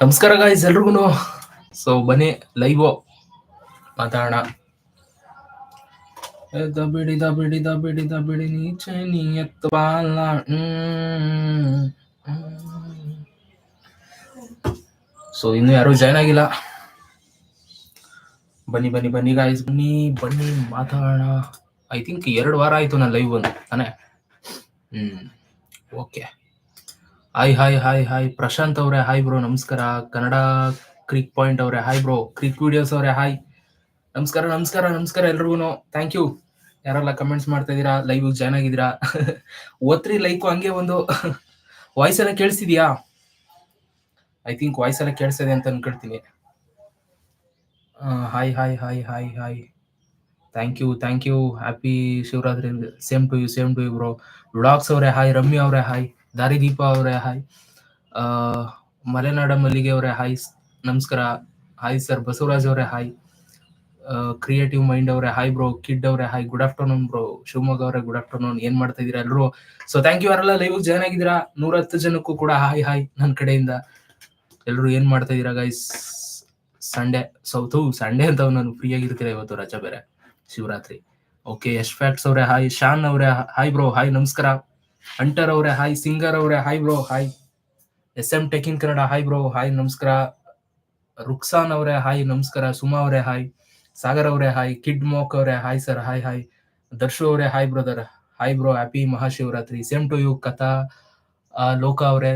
ನಮಸ್ಕಾರ ಗಾಯ್ಸ್ ಎಲ್ರಿಗೂ ಸೊ ಬನ್ನಿ ಲೈವ್ ಮಾತಾಡೋಣ ಎದ್ದ ಬಿಡಿದ ಬಿಡಿದ ಬಿಡಿದ ಬಿಡಿ ನೀಚೆ ನೀ ಎತ್ತು ಬಾಲ ಸೊ ಇನ್ನು ಯಾರು ಜಾಯ್ನ್ ಆಗಿಲ್ಲ. ಬನ್ನಿ ಬನ್ನಿ ಬನ್ನಿ ಗಾಯ್ಸ್ ಬನ್ನಿ ಬನ್ನಿ ಮಾತಾಡೋಣ ಐ ಥಿಂಕ್ ಎರಡು ವಾರ ಆಯ್ತು ನಾನು ಲೈವ್ ಬಂದು ತಾನೇ? ಹ್ಮ್. Okay hi hi hi hi Prashanth ಅವರೇ ಹಾಯ್ ಬ್ರೋ ನಮಸ್ಕಾರ. ಕನ್ನಡ ಕ್ರಿಕ್ ಪಾಯಿಂಟ್ ಅವರೇ ಹಾಯ್ ಬ್ರೋ ಕ್ರಿಕ್ ವಿಡಿಯೋಸ್ ಅವರೇ ಹಾಯ್ ನಮಸ್ಕಾರ ನಮಸ್ಕಾರ ನಮಸ್ಕಾರ ಎಲ್ರಿಗೂ ಥ್ಯಾಂಕ್ ಯು ಯಾರೆಲ್ಲ ಕಮೆಂಟ್ಸ್ ಮಾಡ್ತಾ ಇದ್ದೀರಾ? ಲೈವ್ ಜಾಯ್ನ್ ಆಗಿದ್ದೀರಾ? ಓದ್ರಿ ಲೈಕು ಹಂಗೆ ಒಂದು ವಾಯ್ಸ್ ಎಲ್ಲ ಕೇಳಿಸ್ತಿದ್ಯಾ ಐ ಥಿಂಕ್ ವಾಯ್ಸ್ ಎಲ್ಲ ಕೇಳಿಸ್ತಿದೆ ಅಂತ ಅನ್ಕೊಳ್ತೀನಿ. Hi hi hi hi hi thank you thank you happy Shivaratri. Same to you same to you bro vlogs ಅವರೇ ಹಾಯ್ ರಮ್ಯ ಅವರೇ ಹಾಯ್ ದಾರಿದೀಪ ಅವರೇ ಹಾಯ್ ಮಲೆನಾಡ ಮಲ್ಲಿಗೆ ಅವರೇ ಹಾಯ್ ನಮಸ್ಕಾರ. ಹಾಯ್ ಸರ್ ಬಸವರಾಜ್ ಅವರೇ ಹಾಯ್ ಕ್ರಿಯೇಟಿವ್ ಮೈಂಡ್ ಅವರೇ ಹಾಯ್ ಬ್ರೋ ಕಿಡ್ ಅವರೇ hi good afternoon bro Shivamogga ಅವರೇ ಗುಡ್ ಆಫ್ಟರ್ನೂನ್ ಏನ್ ಮಾಡ್ತಾ ಇದೀರಾ ಎಲ್ಲರೂ ಸೊ ಥ್ಯಾಂಕ್ ಯು ಅವರೆಲ್ಲ ಲೈವ್ ಜಾಯ್ನ್ ಆಗಿದ್ದೀರಾ? ನೂರ ಹತ್ತು ಜನಕ್ಕೂ ಕೂಡ ಹಾಯ್ ಹಾಯ್ ನನ್ನ ಕಡೆಯಿಂದ. ಎಲ್ಲರೂ ಏನ್ ಮಾಡ್ತಾ ಇದೀರಾ ಗೈಸ್ ಸಂಡೇ ಸೌತು ಸಂಡೇ ಅಂತ ನಾನು ಫ್ರೀ ಆಗಿರ್ತೀರಾ ಇವತ್ತು, ರಜಾ ಬೇರೆ? ಶಿವರಾತ್ರಿ. ಓಕೆ ಯಶ್ ಫ್ಯಾಕ್ಟ್ಸ್ ಅವರೇ ಹಾಯ್ ಶಾನ್ ಅವರೇ ಹಾಯ್ ಬ್ರೋ ಹಾಯ್ ನಮಸ್ಕಾರ. ಅಂಟರ್ ಅವರೇ ಹಾಯ್ ಸಿಂಗರ್ ಅವರೇ hi bro hi S M tech in Kannada hi bro hi ನಮಸ್ಕಾರ ರುಕ್ಸಾನ್ ಅವರೇ ಹಾಯ್ ನಮಸ್ಕಾರ ಸುಮಾ ಅವರೇ ಹಾಯ್ ಸಾಗರ್ ಅವರೇ ಹಾಯ್ ಕಿಡ್ ಮೋಕ್ ಅವರೇ hi sir hi hi Darshu ಅವರೇ hi brother hi bro happy Mahashivaratri same to you Katha Loka ಅವರೇ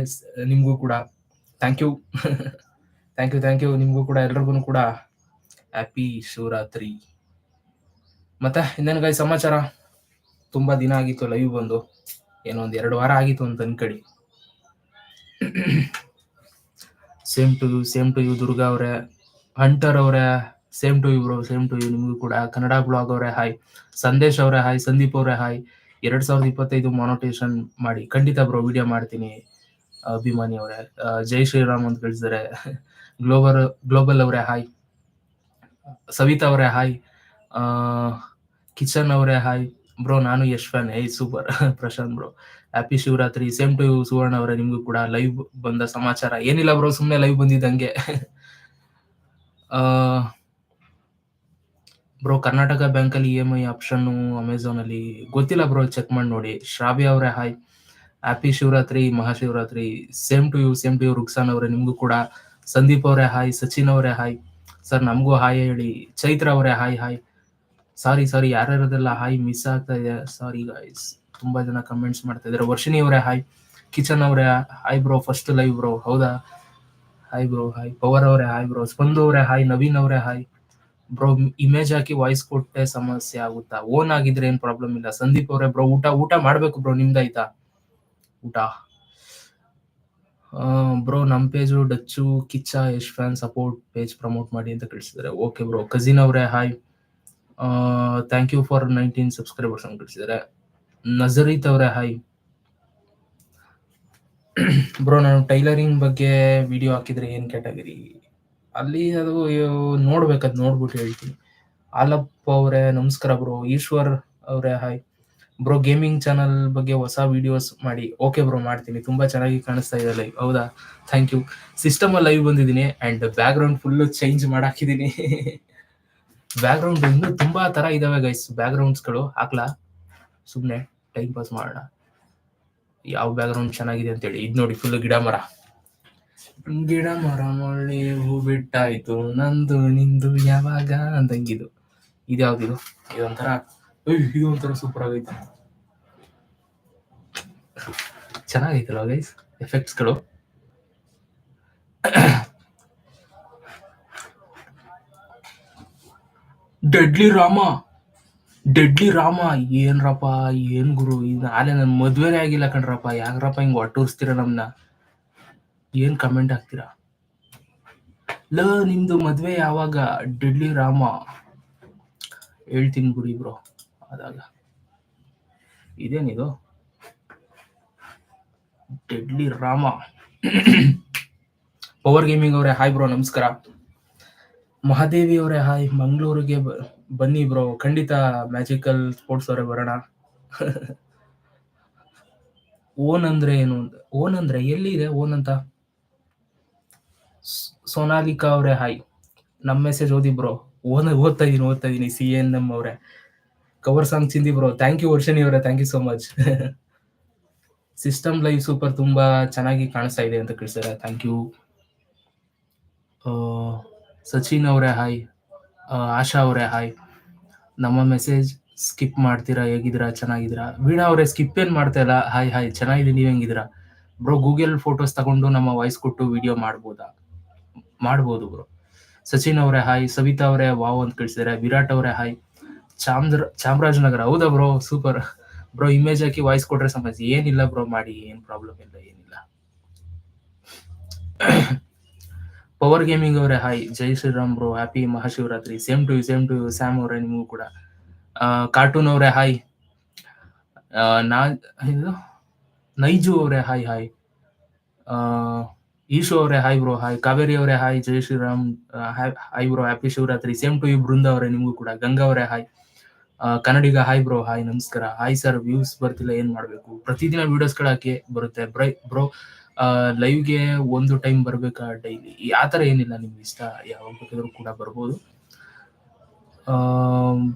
ನಿಮ್ಗೂ ಕೂಡ. Thank you thank you thank you ನಿಮ್ಗೂ ಕೂಡ, ಎಲ್ರಿಗೂ ಕೂಡ ಹ್ಯಾಪಿ ಶಿವರಾತ್ರಿ. ಮತ್ತೆ ಇನ್ನೇನು ಸಮಾಚಾರ? ತುಂಬಾ ದಿನ ಆಗಿತ್ತು ಲೈವ್ ಬಂದು. ಏನೋ ಒಂದು ಎರಡು ವಾರ ಆಗಿತ್ತು ಅಂತ ಅನ್ಕಡಿ same to you same to you Durga ಅವರೇ. ಹಂಟರ್ ಅವರೇ same to you bro same to you ನಿಮಗೂ ಕೂಡ. ಕನ್ನಡ ಬ್ಲಾಗ್ ಅವರೇ ಹಾಯ್ ಸಂದೇಶ್ ಅವರೇ ಹಾಯ್ ಸಂದೀಪ್ ಅವರೇ ಹಾಯ್ ಎರಡ್ ಸಾವಿರದ ಇಪ್ಪತ್ತೈದು ಮಾನೋಟೇಷನ್ ಮಾಡಿ. ಖಂಡಿತ ಬ್ರೋ ವಿಡಿಯೋ ಮಾಡ್ತೀನಿ. ಅಭಿಮಾನಿ ಅವರೇ. ಜೈ ಶ್ರೀರಾಮ್ ಅಂತ ಕಳಿಸಿದ್ರೆ. ಗ್ಲೋಬಲ್ ಗ್ಲೋಬಲ್ ಅವರೇ ಹಾಯ್ ಸವಿತಾ ಅವರೇ ಹಾಯ್ ಕಿಚನ್ ಅವರೇ ಹಾಯ್ ಬ್ರೋ ನಾನು Yash fan hey super Prashanth bro happy Shivaratri. Same to Suvarna ಅವರೇ. ನಿಮ್ಗೂ ಕೂಡ ಲೈವ್ ಬಂದ ಸಮಾಚಾರ. ಏನಿಲ್ಲ ಬ್ರೋ ಸುಮ್ಮನೆ ಲೈವ್ ಬಂದಿದ್ದಂಗೆ. ಬ್ರೋ ಕರ್ನಾಟಕ ಬ್ಯಾಂಕ್ ಅಲ್ಲಿ E M I option Amazon ಅಲ್ಲಿ ಗೊತ್ತಿಲ್ಲ ಬ್ರೋ ಚೆಕ್ ಮಾಡಿ ನೋಡಿ. ಶ್ರಾವ್ಯ ಅವರೇ hi happy Shivaratri Mahashivaratri same to you same to you Ruksan ಅವರೇ, ನಿಮ್ಗೂ ಕೂಡ. ಸಂದೀಪ್ ಅವರೇ ಹಾಯ್ ಸಚಿನ್ ಅವರೇ ಹಾಯ್ ಸರ್ ನಮಗೂ ಹಾಯ್ ಹೇಳಿ. ಚೈತ್ರ ಅವರೇ ಹಾಯ್ ಹಾಯ್ ಸಾರಿ ಸಾರಿ ಯಾರ್ಯಾರದೆಲ್ಲ ಹಾಯ್ ಮಿಸ್ ಆಗ್ತಾ ಇದೆ? ಸಾರಿ ಗಾಯ್ಸ್ ತುಂಬಾ ಜನ ಕಮೆಂಟ್ಸ್ ಮಾಡ್ತಾ ಇದ್ದಾರೆ. ವರ್ಷಿನಿ ಅವರೇ ಹಾಯ್ ಕಿಚನ್ ಅವರೇ hi bro first live bro ಹೌದಾ? ಹಾಯ್ ಬ್ರೋ ಹಾಯ್ ಪವರ್ ಅವರೇ ಹಾಯ್ ಬ್ರೋ ಸ್ಪಂದು ಅವರೇ ಹಾಯ್ ನವೀನ್ ಅವರೇ ಹಾಯ್ ಬ್ರೋ ಇಮೇಜ್ ಹಾಕಿ ವಾಯ್ಸ್ ಕೊಟ್ಟೆ ಸಮಸ್ಯೆ ಆಗುತ್ತಾ? ಓನ್ ಆಗಿದ್ರೆ ಏನ್ ಪ್ರಾಬ್ಲಮ್ ಇಲ್ಲ. ಸಂದೀಪ್ ಅವರೇ ಬ್ರೋ ಊಟ ಊಟ ಮಾಡ್ಬೇಕು ಬ್ರೋ ನಿಮ್ದಾಯ್ತಾ ಊಟ? ಬ್ರೋ ನಮ್ page Dutch, Kiccha, Yash fan support page promote ಮಾಡಿ ಅಂತ ಕಳಿಸಿದ್ರೆ ಓಕೆ ಬ್ರೋ ಕಜಿನ್ ಅವರೇ hi thank you for nineteen subscribers ಅಂತ ಕಳಿಸಿದ್ದಾರೆ ನಜರೀತ್ ಅವರೇ ಹಾಯ್ ಬ್ರೋ ನಾನು ಟೈಲರಿಂಗ್ ಬಗ್ಗೆ ವಿಡಿಯೋ ಹಾಕಿದ್ರೆ ಏನ್ ಕ್ಯಾಟಗರಿ? ಅಲ್ಲಿ ಅದು ನೋಡ್ಬೇಕದ್ ನೋಡ್ಬಿಟ್ಟು ಹೇಳ್ತೀನಿ. ಆಲಪ್ಪ ಅವರೇ, ನಮಸ್ಕಾರ ಬ್ರೋ ಈಶ್ವರ್ ಅವರೇ ಹಾಯ್ ಬ್ರೋ ಗೇಮಿಂಗ್ ಚಾನಲ್ ಬಗ್ಗೆ ಹೊಸ ವಿಡಿಯೋಸ್ ಮಾಡಿ. ಓಕೆ ಬ್ರೋ ಮಾಡ್ತೀನಿ. ತುಂಬಾ ಚೆನ್ನಾಗಿ ಕಾಣಿಸ್ತಾ ಇದೆ ಲೈವ್ ಹೌದಾ? ಥ್ಯಾಂಕ್ ಯು ಸಿಸ್ಟಮ್ ಲೈವ್ ಬಂದಿದ್ದೀನಿ and background full change ಮಾಡಾಕಿದ್ದೀನಿ. Back ground ತುಂಬಾ ತರ ಇದಾವೆ ಗೈಸ್ ಬ್ಯಾಕ್ ಗ್ರೌಂಡ್ಸ್ಗಳು ಹಾಕ್ಲಾ? ಸುಮ್ನೆ ಟೈಮ್ ಪಾಸ್ ಮಾಡೋಣ. ಯಾವ ಬ್ಯಾಕ್ ಗ್ರೌಂಡ್ ಚೆನ್ನಾಗಿದೆ ಅಂತೇಳಿ. ಇದು ನೋಡಿ ಫುಲ್ ಗಿಡ ಮರ. ಗಿಡ ಮರ ಮಳ್ಳಿ ಹೂ ಬಿಟ್ಟಾಯ್ತು. ನಂದು, ನಿಂದು ಯಾವಾಗ ಅಂದಂಗಿದು. ಇದ್ಯಾವ್ದಿದು ಇದೊಂಥರ ಇದೊಂಥರ ಇದು ಸೂಪರ್ ಆಗೈತೆ. ಚೆನ್ನಾಗೈತಲ್ಲ ಗೈಸ್ ಎಫೆಕ್ಟ್ಸ್ಗಳು ಡೆಡ್ಲಿ ರಾಮ ಡೆಡ್ಲಿ ರಾಮ ಏನ್ರಪ್ಪ, ಏನ್ ಗುರು? ಇದು ಆಲೆ ನನ್ ಮದ್ವೆನೇ ಆಗಿಲ್ಲ ಕಣ್ರಪ್ಪ. ಯಾಕ್ರಪ್ಪ ಹಿಂಗ್ ಒಟ್ಟೂರ್ಸ್ತೀರ ನಮ್ನ? ಏನ್ ಕಮೆಂಟ್ ಹಾಕ್ತೀರಾ? ಲ, ನಿಮ್ದು ಮದ್ವೆ ಯಾವಾಗ? ಡೆಡ್ಲಿ ರಾಮ ಹೇಳ್ತೀನಿ ಗುರಿ ಬ್ರೋ ಆದಾಗ ಇದೇನಿದು? ಡೆಡ್ಲಿ ರಾಮ ಪವರ್ ಗೇಮಿಂಗ್ ಅವರೇ ಹಾಯ್ ಬ್ರೋ ನಮಸ್ಕಾರ. ಮಹಾದೇವಿ ಅವರೇ ಹಾಯ್, ಮಂಗಳೂರಿಗೆ ಬನ್ನಿ ಬ್ರೋ. ಖಂಡಿತ ಮ್ಯಾಜಿಕಲ್ ಸ್ಪೋರ್ಟ್ಸ್ ಅವರೇ ಬರೋಣ. ಓನ್ ಅಂದ್ರೆ ಏನು ಓನ್ ಅಂದ್ರೆ ಎಲ್ಲಿ ಇದೆ ಓನ್ ಅಂತ? ಸೋನಾಲಿಕಾ ಅವರೇ, ಹಾಯ್. ನಮ್ಮ ಮೆಸೇಜ್ ಓದಿ ಬ್ರೋ. ಓನ್, ಓದ್ತಾ ಇದೀನಿ ಓದ್ತಾ ಇದೀನಿ ಸಿ ಎನ್ ಎಂ ಅವರೇ. ಕವರ್ ಸಾಂಗ್ ಚಿಂದಿ ಬ್ರೋ. ಥ್ಯಾಂಕ್ ಯು ವರ್ಷನಿ ಅವರೇ. Thank you so much system live super ತುಂಬಾ ಚೆನ್ನಾಗಿ ಕಾಣಿಸ್ತಾ ಇದೆ ಅಂತ ಕೇಳಿಸ್ತಾರೆ ಥ್ಯಾಂಕ್ ಯು ಸಚಿನ್ ಅವರೇ ಹಾಯ್ ಆಶಾ ಅವರೇ ಹಾಯ್. ನಮ್ಮ ಮೆಸೇಜ್ ಸ್ಕಿಪ್ ಮಾಡ್ತೀರಾ, ಹೇಗಿದ್ದೀರಾ, ಚೆನ್ನಾಗಿದ್ದೀರಾ? ವೀಣಾ ಅವರೇ ಸ್ಕಿಪ್ ಏನು ಮಾಡ್ತಾ ಇಲ್ಲ? ಹಾಯ್ ಹಾಯ್, ಚೆನ್ನಾಗಿದೆ, ನೀವು ಹೆಂಗಿದ್ದೀರಾ? ಬ್ರೋ ಗೂಗಲ್ ಫೋಟೋಸ್ ತಗೊಂಡು ನಮ್ಮ ವಾಯ್ಸ್ ಕೊಟ್ಟು ವಿಡಿಯೋ ಮಾಡ್ಬೋದಾ? ಮಾಡ್ಬೋದು ಬ್ರೋ ಸಚಿನ್ ಅವರೇ ಹಾಯ್, ಸವಿತಾ ಅವರೇ ವಾವ್ ಅಂತ ಕಳಿಸಿದ್ದಾರೆ ವಿರಾಟ್ ಅವರೇ ಹಾಯ್. ಚಾಮ್ರ, ಚಾಮರಾಜನಗರ, ಹೌದಾ ಬ್ರೋ ಸೂಪರ್ ಬ್ರೋ ಇಮೇಜ್ ಹಾಕಿ ವಾಯ್ಸ್ ಕೊಟ್ರೆ ಸಮಸ್ಯೆ ಏನಿಲ್ಲ ಬ್ರೋ ಮಾಡಿ, ಏನು ಪ್ರಾಬ್ಲಮ್ ಇಲ್ಲ, ಏನಿಲ್ಲ. ಪವರ್ ಗೇಮಿಂಗ್ ಅವರೇ hi Jai Shriram bro happy Mahashivaratri same to same to Sam ಅವರೇ, ನಿಮಗೂ ಕೂಡ. ಕಾರ್ಟೂನ್ ಅವರೇ ಹಾಯ್ ನೈಜು ಅವರೇ ಹಾಯ್ ಹಾಯ್ ಈಶು ಅವರೇ ಹಾಯ್ ಬ್ರೋ ಹಾಯ್ ಕಾವೇರಿ ಅವರೇ hi Jai Shriram hi bro happy Shivaratri same to you Brinda ಅವರೇ, ನಿಮಗೂ ಕೂಡ. ಗಂಗಾ ಅವರೇ hi Kannadiga hi bro hi ನಮಸ್ಕಾರ. ಹಾಯ್ ಸರ್ ವ್ಯೂಸ್ ಬರ್ತಿಲ್ಲ, ಏನ್ ಮಾಡ್ಬೇಕು? ಪ್ರತಿದಿನ ವಿಡಿಯೋಸ್ ಹಾಕಿ ಬರುತ್ತೆ. ಬ್ರೈ ಬ್ರೋ ಲೈವ್ಗೆ ಒಂದು ಟೈಮ್ ಬರ್ಬೇಕಾ ಡೈಲಿ ಆ ಥರ ಏನಿಲ್ಲ, ನಿಮ್ಗೆ ಇಷ್ಟ ಯಾವಾಗ ಬೇಕಾದ್ರೂ ಕೂಡ ಬರ್ಬೋದು.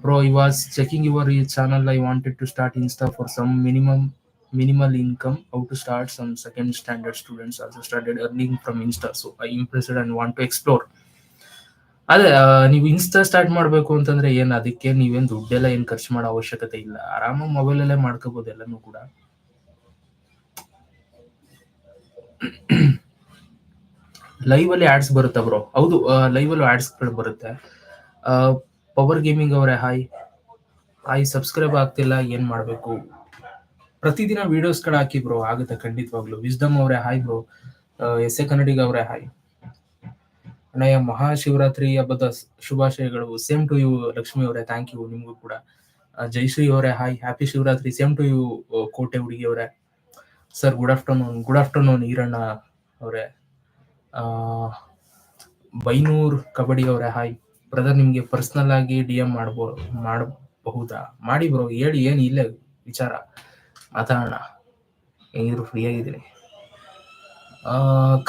Bro I was checking your ಈ channel I wanted to start insta for some minimum minimal income how to start some second standard students also started earning from insta so I impressed and want to explore ಅದೇ ನೀವು insta start ಮಾಡಬೇಕು ಅಂತಂದ್ರೆ ಏನು, ಅದಕ್ಕೆ ನೀವೇನು ದುಡ್ಡೆಲ್ಲ ಏನು ಖರ್ಚು ಮಾಡೋ ಅವಶ್ಯಕತೆ ಇಲ್ಲ. ಆರಾಮಾಗಿ ಮೊಬೈಲ್ ಅಲ್ಲೇ ಮಾಡ್ಕೋಬಹುದು ಎಲ್ಲನೂ ಕೂಡ. ಲೈವ್ ಅಲ್ಲಿ ಆಡ್ಸ್ ಬರುತ್ತಾ ಬ್ರೋ ಹೌದು ಲೈವ್ ಅಲ್ಲೂ ಆಡ್ಸ್ ಬರುತ್ತೆ. ಪವರ್ ಗೇಮಿಂಗ್ ಅವರೇ ಹಾಯ್ ಹಾಯ್ ಸಬ್ಸ್ಕ್ರೈಬ್ ಆಗ್ತಿಲ್ಲ, ಏನ್ ಮಾಡ್ಬೇಕು? ಪ್ರತಿದಿನ ವಿಡಿಯೋಸ್ಗಳು ಹಾಕಿ ಬ್ರೋ ಆಗುತ್ತೆ ಖಂಡಿತವಾಗ್ಲು. ವಿಸ್ಡಮ್ ಅವರೇ hi bro S A Kannadiga ಅವರೇ ಹಾಯ್ ಅಣ್ಣಯ್ಯ, ಮಹಾಶಿವರಾತ್ರಿ ಹಬ್ಬದ ಶುಭಾಶಯಗಳು. ಸೇಮ್ ಟು ಯು ಲಕ್ಷ್ಮಿ ಅವರೇ ಥ್ಯಾಂಕ್ ಯು ನಿಮಗೂ ಕೂಡ. ಜೈಶ್ರೀ ಅವರೇ hi happy Shivaratri same to you ಕೋಟೆ ಹುಡುಗಿ ಅವರೇ. Sir, good afternoon good afternoon Eeranna ಅವರೇ. ಬೈನೂರ್ ಕಬಡ್ಡಿ ಅವರೇ, ಹಾಯ್. ಬ್ರದರ್, ನಿಮ್ಗೆ ಪರ್ಸನಲ್ ಆಗಿ ಡಿ ಎಂ ಮಾಡ್ಬೋ, ಮಾಡಬಹುದಾ? ಮಾಡಿ ಬ್ರೋ, ಹೇಳಿ, ಏನು ಇಲ್ಲೇ ವಿಚಾರ? ಮಾತಾಡೋಣ. ಹೆಂಗಿದ್ರು ಫ್ರೀ ಆಗಿದ್ದೀನಿ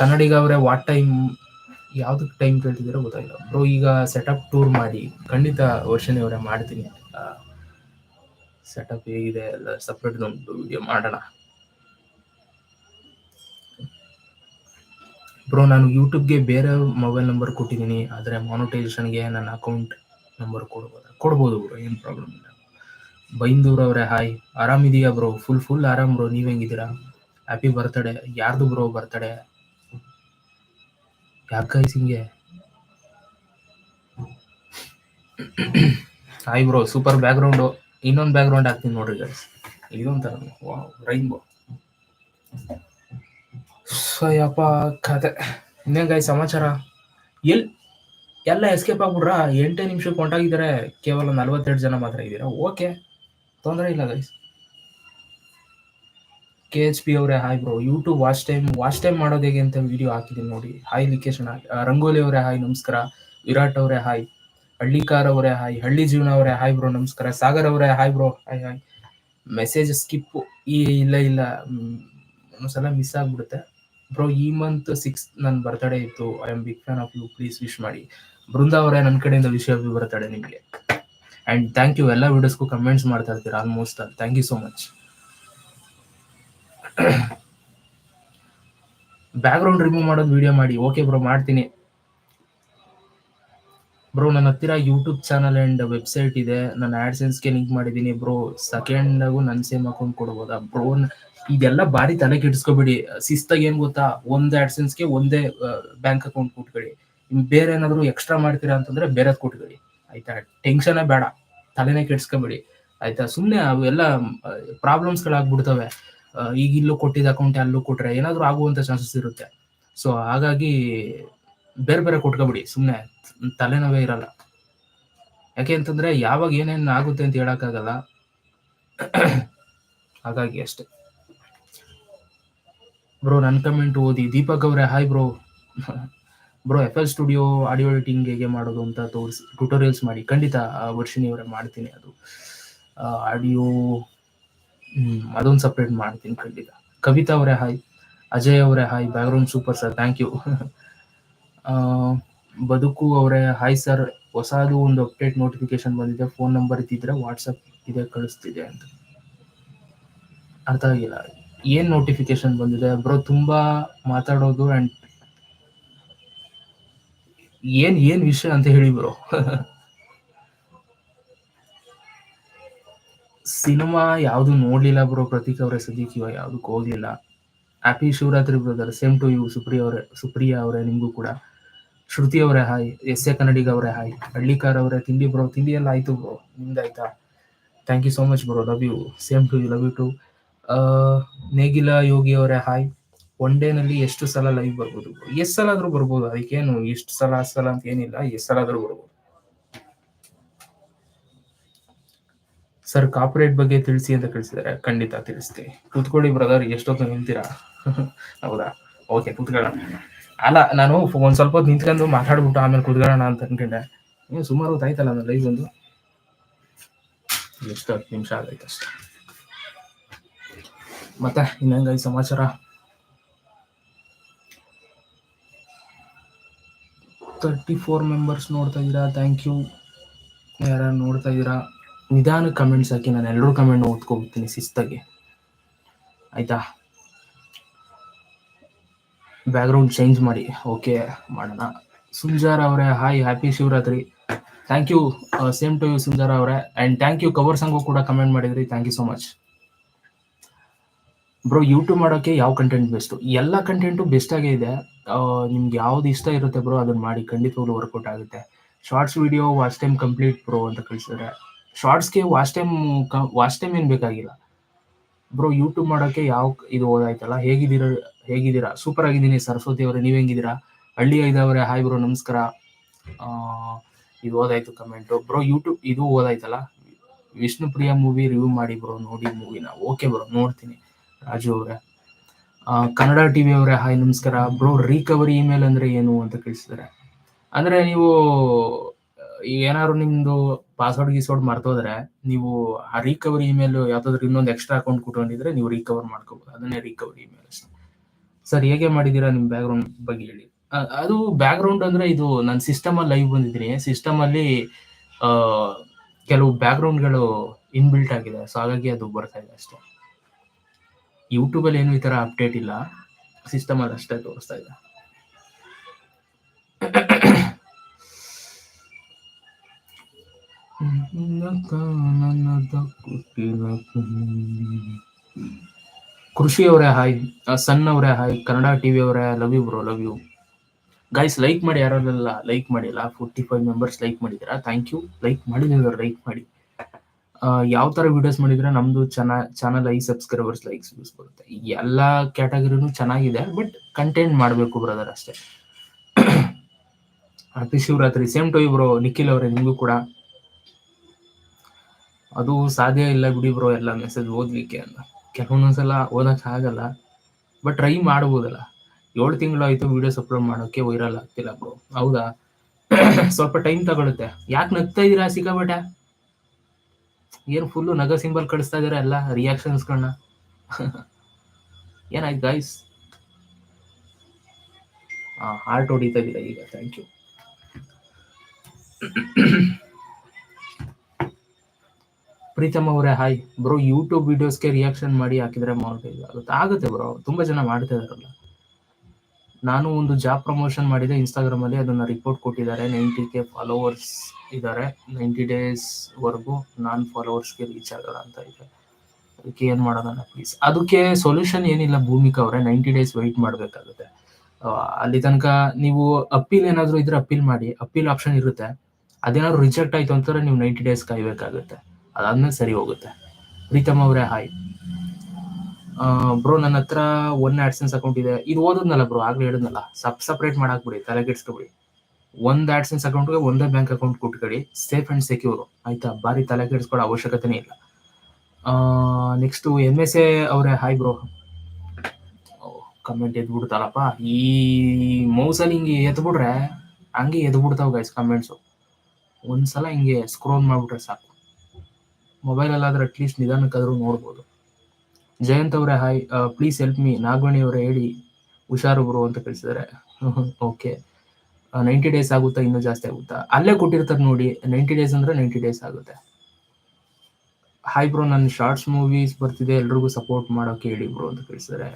ಕನ್ನಡಿಗ ಅವರೇ ವಾಟ್ ಟೈಮ್ ಯಾವ್ದಕ್ಕೆ ಟೈಮ್ ಕೇಳ್ತಿದ್ದೀರೋ ಗೊತ್ತಾಗಿಲ್ಲ. ಬ್ರೋ, ಈಗ ಸೆಟಪ್ ಟೂರ್ ಮಾಡಿ, ಖಂಡಿತ ವರ್ಷನೇ ಅವರೇ ಮಾಡ್ತೀನಿ. ಸೆಟಪ್ ಹೇಗಿದೆ ಎಲ್ಲ ಸಪ್ರೇಟ್ ಒಂದು ವಿಡಿಯೋ ಮಾಡೋಣ. ಬ್ರೋ ನಾನು ಯೂಟ್ಯೂಬ್ಗೆ ಬೇರೆ ಮೊಬೈಲ್ ನಂಬರ್ ಕೊಟ್ಟಿದ್ದೀನಿ, ಆದರೆ ಮಾನಿಟೈಸೇಷನ್ಗೆ ನನ್ನ ಅಕೌಂಟ್ ನಂಬರ್ ಕೊಡ್ಬೋದು? ಕೊಡ್ಬೋದು ಬ್ರೋ ಏನು ಪ್ರಾಬ್ಲಮ್ ಇಲ್ಲ. ಬೈಂದೂರ್ ಅವರೇ ಹಾಯ್ ಆರಾಮಿದೆಯಾ ಬ್ರೋ ಫುಲ್ ಫುಲ್ ಆರಾಮ್ ಬ್ರೋ ನೀವು ಹೆಂಗಿದ್ದೀರಾ? ಹ್ಯಾಪಿ ಬರ್ತಡೆ ಯಾರ್ದು ಬ್ರೋ ಬರ್ತಡೆ ಯಾಕೈ ಸಿಂಗೆ hi bro super background ಇನ್ನೊಂದು ಬ್ಯಾಕ್ ಗ್ರೌಂಡ್ ಹಾಕ್ತೀನಿ ನೋಡ್ರಿ ಗೈಸ್ ಇದೊಂಥರ ವಾವ್ ರೈನ್ಬೋ ಯಪ್ಪ, ಕತೆ. ಇನ್ನೇನ್ ಸಮಾಚಾರ? ಎಲ್, ಎಲ್ಲ ಎಸ್ಕೇಪ್ ಆಗ್ಬಿಡ್ರ ಎಂಟೇ ನಿಮಿಷ ಹೊಂಟಾಗಿದ್ದಾರೆ. ಕೇವಲ ನಲ್ವತ್ತೆರಡು ಜನ ಮಾತ್ರ ಇದ್ದೀರಾ? ಓಕೆ ತೊಂದರೆ ಇಲ್ಲ ಗೈಸ್ ಕೆ ಎಚ್ ಪಿ ಅವರೇ hi bro YouTube watch time watch time ಮಾಡೋದು ಹೇಗೆ ಅಂತ ವಿಡಿಯೋ ಹಾಕಿದ್ದೀನಿ ನೋಡಿ. ಹಾಯ್ ಲಿಕೇಶನ್ ರಂಗೋಲಿ ಅವರೇ ಹಾಯ್ ನಮಸ್ಕಾರ. ವಿರಾಟ್ ಅವರೇ ಹಾಯ್ ಹಳ್ಳಿಕಾರ್ ಅವರೇ ಹಾಯ್ ಹಳ್ಳಿ ಜೀವನ ಅವರೇ ಹಾಯ್ ಬ್ರೋ ನಮಸ್ಕಾರ. ಸಾಗರ್ ಅವರೇ hi bro hi hi message skip ಈ, ಇಲ್ಲ ಇಲ್ಲ ಒಂದ್ಸಲ ಮಿಸ್ ಆಗ್ಬಿಡುತ್ತೆ. ಬ್ರೋ ಈ ಮಂತ್ ಸಿಕ್ಸ್ ನನ್ನ ಬರ್ತಡೇ ಇತ್ತು. I am big fan of you please wish ಮಾಡಿ. ಬೃಂದ ಅವರೇ ನನ್ನ ಕಡೆಯಿಂದ ವಿಶ್ ಆಫ್ ಬರ್ತಡೇ ನಿಮಗೆ. ಅಂಡ್ ಥ್ಯಾಂಕ್ ಯು ಎಲ್ಲ ವಿಡಿಯೋಸ್ಗೂ ಕಮೆಂಟ್ಸ್ ಮಾಡ್ತಾ ಇರ್ತೀರಾ? Almost thank you so much background remove ಮಾಡೋದು ವಿಡಿಯೋ ಮಾಡಿ. ಓಕೆ ಬ್ರೋ ಮಾಡ್ತೀನಿ. ಬ್ರೋ ನನ್ನ ಹತ್ತಿರ ಯೂಟ್ಯೂಬ್ ಚಾನಲ್ ಅಂಡ್ ವೆಬ್ಸೈಟ್ ಇದೆ. ನನ್ನ ಆಡ್ಸೆನ್ಸ್ಗೆ ಲಿಂಕ್ ಮಾಡಿದ್ದೀನಿ ಬ್ರೋ ಸೆಕೆಂಡಾಗೂ ನನ್ನ ಸೇಮ್ ಅಕೌಂಟ್ ಕೊಡ್ಬೋದಾ? ಬ್ರೋ ಇದೆಲ್ಲ ಬಾರಿ ತಲೆ ಕೆಡಿಸ್ಕೋಬೇಡಿ. ಶಿಸ್ತಾಗ ಏನ್ ಗೊತ್ತಾ? ಒಂದ್ ಆಡ್ಸೆನ್ಸ್ಗೆ ಒಂದೇ ಬ್ಯಾಂಕ್ ಅಕೌಂಟ್ ಕೊಟ್ಕೊಳ್ಳಿ. ಬೇರೆ ಏನಾದ್ರು ಎಕ್ಸ್ಟ್ರಾ ಮಾಡ್ತೀರಾ ಅಂತಂದ್ರೆ ಬೇರೆ ಕೊಟ್ಕೊಳ್ಳಿ. ಆಯ್ತಾ? ಟೆನ್ಷನ್ ಬೇಡ. ತಲೆನೇ ಕೆಡ್ಸ್ಕೊಬೇಡಿ. ಆಯ್ತಾ? ಸುಮ್ಮನೆ ಅವೆಲ್ಲ ಪ್ರಾಬ್ಲಮ್ಸ್ ಗಳಾಗ್ಬಿಡ್ತವೆ. ಈಗ ಇಲ್ಲೂ ಕೊಟ್ಟಿದ್ದ ಅಕೌಂಟ್ ಅಲ್ಲೂ ಕೊಟ್ರೆ ಏನಾದ್ರು ಆಗುವಂತ ಚಾನ್ಸಸ್ ಇರುತ್ತೆ. ಸೊ ಹಾಗಾಗಿ ಬೇರೆ ಬೇರೆ ಕೊಟ್ಕೋಬಿಡಿ. ಸುಮ್ಮನೆ ತಲೆನೋವೇ ಇರಲ್ಲ. ಯಾಕೆ ಅಂತಂದ್ರೆ ಯಾವಾಗ ಏನೇನು ಆಗುತ್ತೆ ಅಂತ ಹೇಳಕ್ಕಾಗಲ್ಲ. ಹಾಗಾಗಿ ಅಷ್ಟೇ. ಬ್ರೋ ನನ್ನ ಕಮೆಂಟ್ ಓದಿ. ದೀಪಕ್ ಅವರೇ hi bro bro F L studio audio editing ಹೇಗೆ ಮಾಡೋದು ಅಂತ ತೋರಿಸಿ ಟ್ಯೂಟೋರಿಯಲ್ಸ್ ಮಾಡಿ. ಖಂಡಿತ ವರ್ಷಿಣಿ ಅವರೇ ಮಾಡ್ತೀನಿ ಅದು. ಆಡಿಯೋ ಅದೊಂದು ಸಪ್ರೇಟ್ ಮಾಡ್ತೀನಿ ಖಂಡಿತ. ಕವಿತಾ ಅವರೇ ಹಾಯ್ ಅಜಯ್ ಅವರೇ hi background super sir thank you ಬದುಕು ಅವರೇ ಹಾಯ್ ಸರ್ ಹೊಸದು ಒಂದು ಅಪ್ಡೇಟ್ ನೋಟಿಫಿಕೇಶನ್ ಬಂದಿದೆ. ಫೋನ್ ನಂಬರ್ ಇದ್ದಿದ್ರೆ ವಾಟ್ಸಪ್ ಇದೆ, ಕಳಿಸ್ತಿದೆ ಅಂತ. ಅರ್ಥ ಆಗಿಲ್ಲ. ಏನ್ ನೋಟಿಫಿಕೇಶನ್ ಬಂದಿದೆ? ಬ್ರೋ ತುಂಬಾ ಮಾತಾಡೋದು ಅಂಡ್ ಏನ್ ಏನ್ ವಿಷಯ ಅಂತ ಹೇಳಿ ಬ್ರೋ ಸಿನಿಮಾ ಯಾವ್ದು ನೋಡ್ಲಿಲ್ಲ ಬ್ರೋ ಪ್ರತೀಕ್ ಅವರೇ ಸದ್ಯಕ್ಕೆ, ಇವಾಗ ಯಾವ್ದಕ್ಕೆ ಹೋಗ್ಲಿಲ್ಲ. Happy Shivaratri brother same to you Supriya ಅವರೇ ಸುಪ್ರಿಯಾ ಅವರೇ, ನಿಮ್ಗೂ ಕೂಡ. ಶ್ರುತಿ ಅವರೇ ಹಾಯ್ ಎಸ್ ಎ ಕನ್ನಡಿಗ ಅವರೇ ಹಾಯ್ ಹಳ್ಳಿಕಾರ್ ಅವರೇ, ತಿಂಡಿ ಬ್ರೋ ತಿಂಡಿ ಎಲ್ಲ ಆಯ್ತು bro ನಿಮ್ದಾಯ್ತಾ? Thank you so much bro love you same to you love you too Negila Yogi ಅವರೇ, ಹಾಯ್. ಒನ್ ಡೇನಲ್ಲಿ ಎಷ್ಟು ಸಲ ಲೈವ್ ಬರ್ಬೋದು? ಎಷ್ಟು ಸಲ ಆದ್ರೂ ಬರ್ಬೋದು. ಅದಕ್ಕೇನು ಎಷ್ಟು ಸಲ ಹತ್ತು ಸಲ ಅಂತ ಏನಿಲ್ಲ. ಎಷ್ಟು ಸಲ ಆದ್ರೂ ಬರ್ಬೋದು. ಸರ್ ಕಾಪರೇಟ್ ಬಗ್ಗೆ ತಿಳಿಸಿ ಅಂತ ಕಳಿಸಿದ್ದಾರೆ ಖಂಡಿತ ತಿಳಿಸ್ತೀನಿ. ಕೂತ್ಕೊಳ್ಳಿ ಬ್ರದರ್ ಎಷ್ಟೊತ್ತು ನಿಂತೀರಾ? ಹೌದಾ? ಓಕೆ ಕೂತ್ಕೊಳ್ಳೋಣ. ಅಲ್ಲ, ನಾನು ಒಂದ್ ಸ್ವಲ್ಪ ಹೊತ್ತು ನಿಂತ್ಕೊಂಡು ಮಾತಾಡ್ಬಿಟ್ಟು ಆಮೇಲೆ ಕೂತ್ಕೊಳ್ಳೋಣ ಅಂತ ಅನ್ಕೊಂಡೆ. ಸುಮಾರು ಹೊತ್ತು ಆಯ್ತಲ್ಲ ನಾನು ಲೈವ್ ಒಂದು? ಎಷ್ಟು ಹತ್ತು ನಿಮಿಷ ಆಗೈತೆ ಅಷ್ಟೇ. ಮತ್ತೆ ಇನ್ನಂಗಾಗಿ ಸಮಾಚಾರ. ತರ್ಟಿ ಫೋರ್ ಮೆಂಬರ್ಸ್ ನೋಡ್ತಾ ಇದ್ದೀರಾ? ಥ್ಯಾಂಕ್ ಯು ಯಾರ ನೋಡ್ತಾ ಇದ್ದೀರಾ? ನಿಧಾನ ಕಮೆಂಟ್ಸ್ ಹಾಕಿ, ನಾನು ಎಲ್ಲರೂ ಕಮೆಂಟ್ ಓದ್ಕೊಬಿಡ್ತೀನಿ ಶಿಸ್ತಾಗಿ. ಆಯ್ತಾ? ಬ್ಯಾಕ್ಗ್ರೌಂಡ್ ಚೇಂಜ್ ಮಾಡಿ. ಓಕೆ ಮಾಡೋಣ. ಸುಂಜಾರ್ ಅವರೇ hi happy Shivaratri. Thank you same to you Sunjara ಅವರೇ. ಆ್ಯಂಡ್ ಥ್ಯಾಂಕ್ ಯು ಕವರ್ ಸಂಗೂ ಕೂಡ ಕಮೆಂಟ್ ಮಾಡಿದ್ರಿ. Thank you so much bro YouTube ಮಾಡೋಕ್ಕೆ ಯಾವ ಕಂಟೆಂಟ್ ಬೆಸ್ಟು ಎಲ್ಲ ಕಂಟೆಂಟು ಬೆಸ್ಟಾಗೇ ಇದೆ. ನಿಮ್ಗೆ ಯಾವ್ದು ಇಷ್ಟ ಇರುತ್ತೆ ಬ್ರೋ ಅದನ್ನ ಮಾಡಿ ಖಂಡಿತವಾಗ್ಲೂ ವರ್ಕೌಟ್ ಆಗುತ್ತೆ. Shorts video watch time complete bro ಅಂತ ಕಳಿಸಿದ್ರೆ. ಶಾರ್ಟ್ಸ್ಗೆ ವಾಚ್ ಟೈಮ್ ವಾಚ್ ಟೈಮ್ ಏನು ಬೇಕಾಗಿಲ್ಲ. ಬ್ರೋ ಯೂಟ್ಯೂಬ್ ಮಾಡೋಕ್ಕೆ ಯಾವ ಇದು ಓದಾಯ್ತಲ್ಲ ಹೇಗಿದ್ದೀರ, ಹೇಗಿದ್ದೀರಾ? ಸೂಪರ್ ಆಗಿದ್ದೀನಿ ಸರಸ್ವತಿ ಅವರೇ, ನೀವು ಹೆಂಗಿದ್ದೀರಾ? ಹಳ್ಳಿ ಐದವರೇ ಹಾಯ್ ಬ್ರೋ ನಮಸ್ಕಾರ. ಇದು ಓದಾಯ್ತು ಕಮೆಂಟು ಬ್ರೋ ಯೂಟ್ಯೂಬ್ ಇದು ಓದಾಯ್ತಲ್ಲ ವಿಷ್ಣು ಪ್ರಿಯ ಮೂವಿ ರಿವ್ಯೂ ಮಾಡಿ ಬ್ರೋ ನೋಡಿ ಮೂವಿನ ಓಕೆ ಬ್ರೋ ನೋಡ್ತೀನಿ. ರಾಜು ಅವರೇ. ಕನ್ನಡ ಟಿವಿ ಅವರೇ, ಹಾಯ್ ನಮಸ್ಕಾರ. ಬ್ರೋ ರಿಕವರಿ ಇಮೇಲ್ ಅಂದ್ರೆ ಏನು ಅಂತ ಕಳಿಸಿದ್ದಾರೆ ಅಂದ್ರೆ ನೀವು ಏನಾದ್ರು ನಿಮ್ದು ಪಾಸ್ವರ್ಡ್ ಗೀಸ್ವರ್ಡ್ ಮರ್ತೋದ್ರೆ, ನೀವು ಆ ರಿಕವರಿ ಇಮೇಲ್ ಯಾವ್ದಾದ್ರು ಇನ್ನೊಂದು ಎಕ್ಸ್ಟ್ರಾ ಅಕೌಂಟ್ ಕೊಟ್ಕೊಂಡಿದ್ರೆ ನೀವು ರಿಕವರ್ ಮಾಡ್ಕೋಬಹುದು ಅದನ್ನೇ ರಿಕವರಿ ಇಮೇಲ್ ಸರ್, ಹೇಗೆ ಮಾಡಿದೀರಾ ನಿಮ್ ಬ್ಯಾಕ್ ಗ್ರೌಂಡ್ ಬಗ್ಗೆ ಹೇಳಿ. ಅದು ಬ್ಯಾಕ್ ಗ್ರೌಂಡ್ ಅಂದ್ರೆ ಇದು ನನ್ನ ಸಿಸ್ಟಮ್ ಅಲ್ಲಿ ಲೈವ್ ಬಂದಿದ್ದೀನಿ. ಸಿಸ್ಟಮ್ ಅಲ್ಲಿ ಕೆಲವು ಬ್ಯಾಕ್ಗಳು ಇನ್ಬಿಲ್ಟ್ ಆಗಿದೆ. ಸೊ ಹಾಗಾಗಿ ಅದು ಬರ್ತಾ ಇದೆ ಅಷ್ಟೇ. ಯೂಟ್ಯೂಬ್ ಅಲ್ಲಿ ಏನು ಈ ತರ ಅಪ್ಡೇಟ್ ಇಲ್ಲ. ಸಿಸ್ಟಮ್ ಅಲ್ಲಿ ಅಷ್ಟೇ ತೋರಿಸ್ತಾ ಇದೆ. ಕೃಷಿ ಅವರೇ ಹಾಯ್ ಸಣ್ಣ ಅವರೇ ಹಾಯ್, ಕನ್ನಡ ಟಿವಿ ಅವರೇ love you bro love you guys like ಮಾಡಿ ಯಾರಲ್ಲ ಲೈಕ್ ಮಾಡಿಲ್ಲ? ಫೋರ್ಟಿ ಫೈವ್ ಮೆಂಬರ್ಸ್ ಲೈಕ್ ಮಾಡಿದ್ದೀರಾ ಥ್ಯಾಂಕ್ ಯು ಲೈಕ್ ಮಾಡಿದ್ರೆ ಲೈಕ್ ಮಾಡಿ? ಯಾವ ತರ ವಿಡಿಯೋಸ್ ಮಾಡಿದ್ರೆ ನಮ್ದು ಚೆನ್ನ ಚಾನಲ್ ಐ ಸಬ್ಸ್ಕ್ರೈಬರ್ಸ್ ಲೈಕ್ಸ್ ವ್ಯೂಸ್ ಬರುತ್ತೆ. ಎಲ್ಲ ಕ್ಯಾಟಗರಿನೂ ಚೆನ್ನಾಗಿದೆ ಬಟ್ ಕಂಟೆಂಟ್ ಮಾಡಬೇಕು ಬ್ರದರ್ ಅಷ್ಟೇ. Happy Shivaratri same to bro Nikhil ಅವರೇ, ನಿಮಗೂ ಕೂಡ. ಅದು ಸಾಧ್ಯ ಇಲ್ಲ ಬಿಡಿ ಬ್ರೋ ಎಲ್ಲ ಮೆಸೇಜ್ ಓದ್ಲಿಕ್ಕೆ ಅಂತ. ಕೆಲವೊಂದೊಂದ್ಸಲ ಓದಕ್ ಆಗಲ್ಲ ಬಟ್ ಟ್ರೈ ಮಾಡ್ಬೋದಲ್ಲ. ಏಳು ತಿಂಗಳು ಆಯ್ತು ವಿಡಿಯೋಸ್ ಅಪ್ಲೋಡ್ ಮಾಡೋಕೆ ವೈರಲ್ ಆಗ್ತಿಲ್ಲ ಬ್ರೋ ಹೌದಾ? ಸ್ವಲ್ಪ ಟೈಮ್ ತಗೊಳುತ್ತೆ. ಯಾಕೆ ನಗ್ತಾ ಇದೀರಾ ಸಿಕ್ಕಾಬಿಟ್ಟೆ ಏನು ಫುಲ್ಲು ನಗ ಸಿಂಬಲ್ ಕಳಿಸ್ತಾ ಇದಾರೆ ಎಲ್ಲ ರಿಯಾಕ್ಷನ್ಸ್ಗಳನ್ನ ಏನಾಯ್ತು ಗಾಯ್ಸ್ ಹಾರ್ಟ್ ಹೊಡಿತಾ ಈಗ ಥ್ಯಾಂಕ್ ಯು ಪ್ರೀತಮ್ ಅವರೇ ಹಾಯ್ ಬ್ರೋ ಯೂಟ್ಯೂಬ್ ವಿಡಿಯೋಸ್ಗೆ ರಿಯಾಕ್ಷನ್ ಮಾಡಿ ಹಾಕಿದ್ರೆ ಮಾನಿಟೈಸ್ ಆಗುತ್ತೆ ಆಗುತ್ತೆ ಬ್ರೋ ತುಂಬಾ ಜನ ಮಾಡ್ತಾ ಇದಾರಲ್ಲ. ನಾನು ಒಂದು ಜಾಬ್ ಪ್ರಮೋಷನ್ ಮಾಡಿದೆ ಇನ್ಸ್ಟಾಗ್ರಾಮ್ ಅಲ್ಲಿ, ಅದನ್ನ ರಿಪೋರ್ಟ್ ಕೊಟ್ಟಿದ್ದಾರೆ. ನೈಂಟಿ ಕೆ ಫಾಲೋವರ್ಸ್ ಇದ್ದಾರೆ. ನೈಂಟಿ ಡೇಸ್ ವರೆಗೂ ನಾನ್ ಫಾಲೋವರ್ಸ್ಗೆ ರೀಚ್ ಆಗಲ್ಲ ಅಂತ ಇದೆ. ಅದಕ್ಕೆ ಏನ್ ಮಾಡೋದನ್ನ ಪ್ಲೀಸ್ ಅದಕ್ಕೆ ಸೊಲ್ಯೂಷನ್ ಏನಿಲ್ಲ ಭೂಮಿಕಾ ಅವರೇ. ನೈಂಟಿ ಡೇಸ್ ವೆಯ್ಟ್ ಮಾಡ್ಬೇಕಾಗುತ್ತೆ. ಅಲ್ಲಿ ತನಕ ನೀವು ಅಪೀಲ್ ಏನಾದ್ರು ಇದ್ರೆ ಅಪೀಲ್ ಮಾಡಿ. ಅಪೀಲ್ ಆಪ್ಷನ್ ಇರುತ್ತೆ. ಅದೇನಾದ್ರು ರಿಜೆಕ್ಟ್ ಆಯ್ತು ಅಂತಾರೆ ನೀವು ನೈಂಟಿ ಡೇಸ್ ಕಾಯ್ಬೇಕಾಗುತ್ತೆ. ಅದಾದ್ಮೇಲೆ ಸರಿ ಹೋಗುತ್ತೆ. ಪ್ರೀತಮ್ ಅವರೇ ಹಾಯ್ ಬ್ರೋ ನನ್ನ ಹತ್ರ ಒನ್ ಆಡ್ಸೆನ್ಸ್ ಅಕೌಂಟ್ ಇದೆ. ಇದು ಓದದ್ನಲ್ಲ ಬ್ರೋ ಆಗ್ಲೇ ಹೇಳಿದ್ನಲ್ಲ. ಸಪ್ ಸಪ್ರೇಟ್ ಮಾಡಾಕ್ಬಿಡಿ, ತಲೆ ಕೆಡ್ಸ್ಕೊಬಿಡಿ. ಒಂದ್ ಆಡ್ಸೆನ್ಸ್ ಅಕೌಂಟ್ಗೆ ಒಂದೇ ಬ್ಯಾಂಕ್ ಅಕೌಂಟ್ ಕೊಟ್ಕೊಳ್ಳಿ ಸೇಫ್ ಅಂಡ್ ಸೆಕ್ಯೂರ್ ಆಯ್ತಾ? ಬಾರಿ ತಲೆ ಕೆಡಿಸ್ಕೊಳ್ಳೋ ಅವಶ್ಯಕತೆನೇ ಇಲ್ಲ. ನೆಕ್ಸ್ಟ್ ಎಂ ಎಸ್ ಎ ಅವರೇ ಹಾಯ್ ಬ್ರೋ ಕಮೆಂಟ್ ಎದ್ಬಿಡ್ತಲ್ಲಪ್ಪ ಈ ಮೌಸಲ್ಲಿ ಹಿಂಗೆ ಎದ್ಬಿಟ್ರೆ, ಹಂಗೆ ಎದ್ಬಿಡ್ತಾವ ಗೈಸ್ ಕಮೆಂಟ್ಸು ಒಂದ್ಸಲ ಹಿಂಗೆ ಸ್ಕ್ರೋಲ್ ಮಾಡ್ಬಿಟ್ರೆ ಸಾಕು. ಮೊಬೈಲಲ್ಲಾದ್ರೆ ಅಟ್ಲೀಸ್ಟ್ ನಿಧಾನಕ್ಕಾದ್ರೂ ನೋಡ್ಬೋದು. ಜಯಂತ್ ಅವರೇ hi please help me Nagavani ಅವರೇ ಹೇಳಿ, ಹುಷಾರು ಬ್ರೋ ಅಂತ ಕಳಿಸಿದ್ದಾರೆ ಓಕೆ ನೈಂಟಿ ಡೇಸ್ ಆಗುತ್ತಾ? ಇನ್ನೂ ಜಾಸ್ತಿ ಆಗುತ್ತಾ? ಅಲ್ಲೇ ಕೊಟ್ಟಿರ್ತಾರೆ ನೋಡಿ. ನೈಂಟಿ ಡೇಸ್ ಅಂದ್ರೆ ನೈಂಟಿ ಡೇಸ್ ಆಗುತ್ತೆ. ಹಾಯ್ ಬ್ರೋ ನನ್ನ ಶಾರ್ಟ್ಸ್ ಮೂವೀಸ್ ಬರ್ತಿದೆ. ಎಲ್ರಿಗೂ ಸಪೋರ್ಟ್ ಮಾಡೋಕೆ ಹೇಳಿ ಬ್ರೋ ಅಂತ ಕಳಿಸಿದ್ದಾರೆ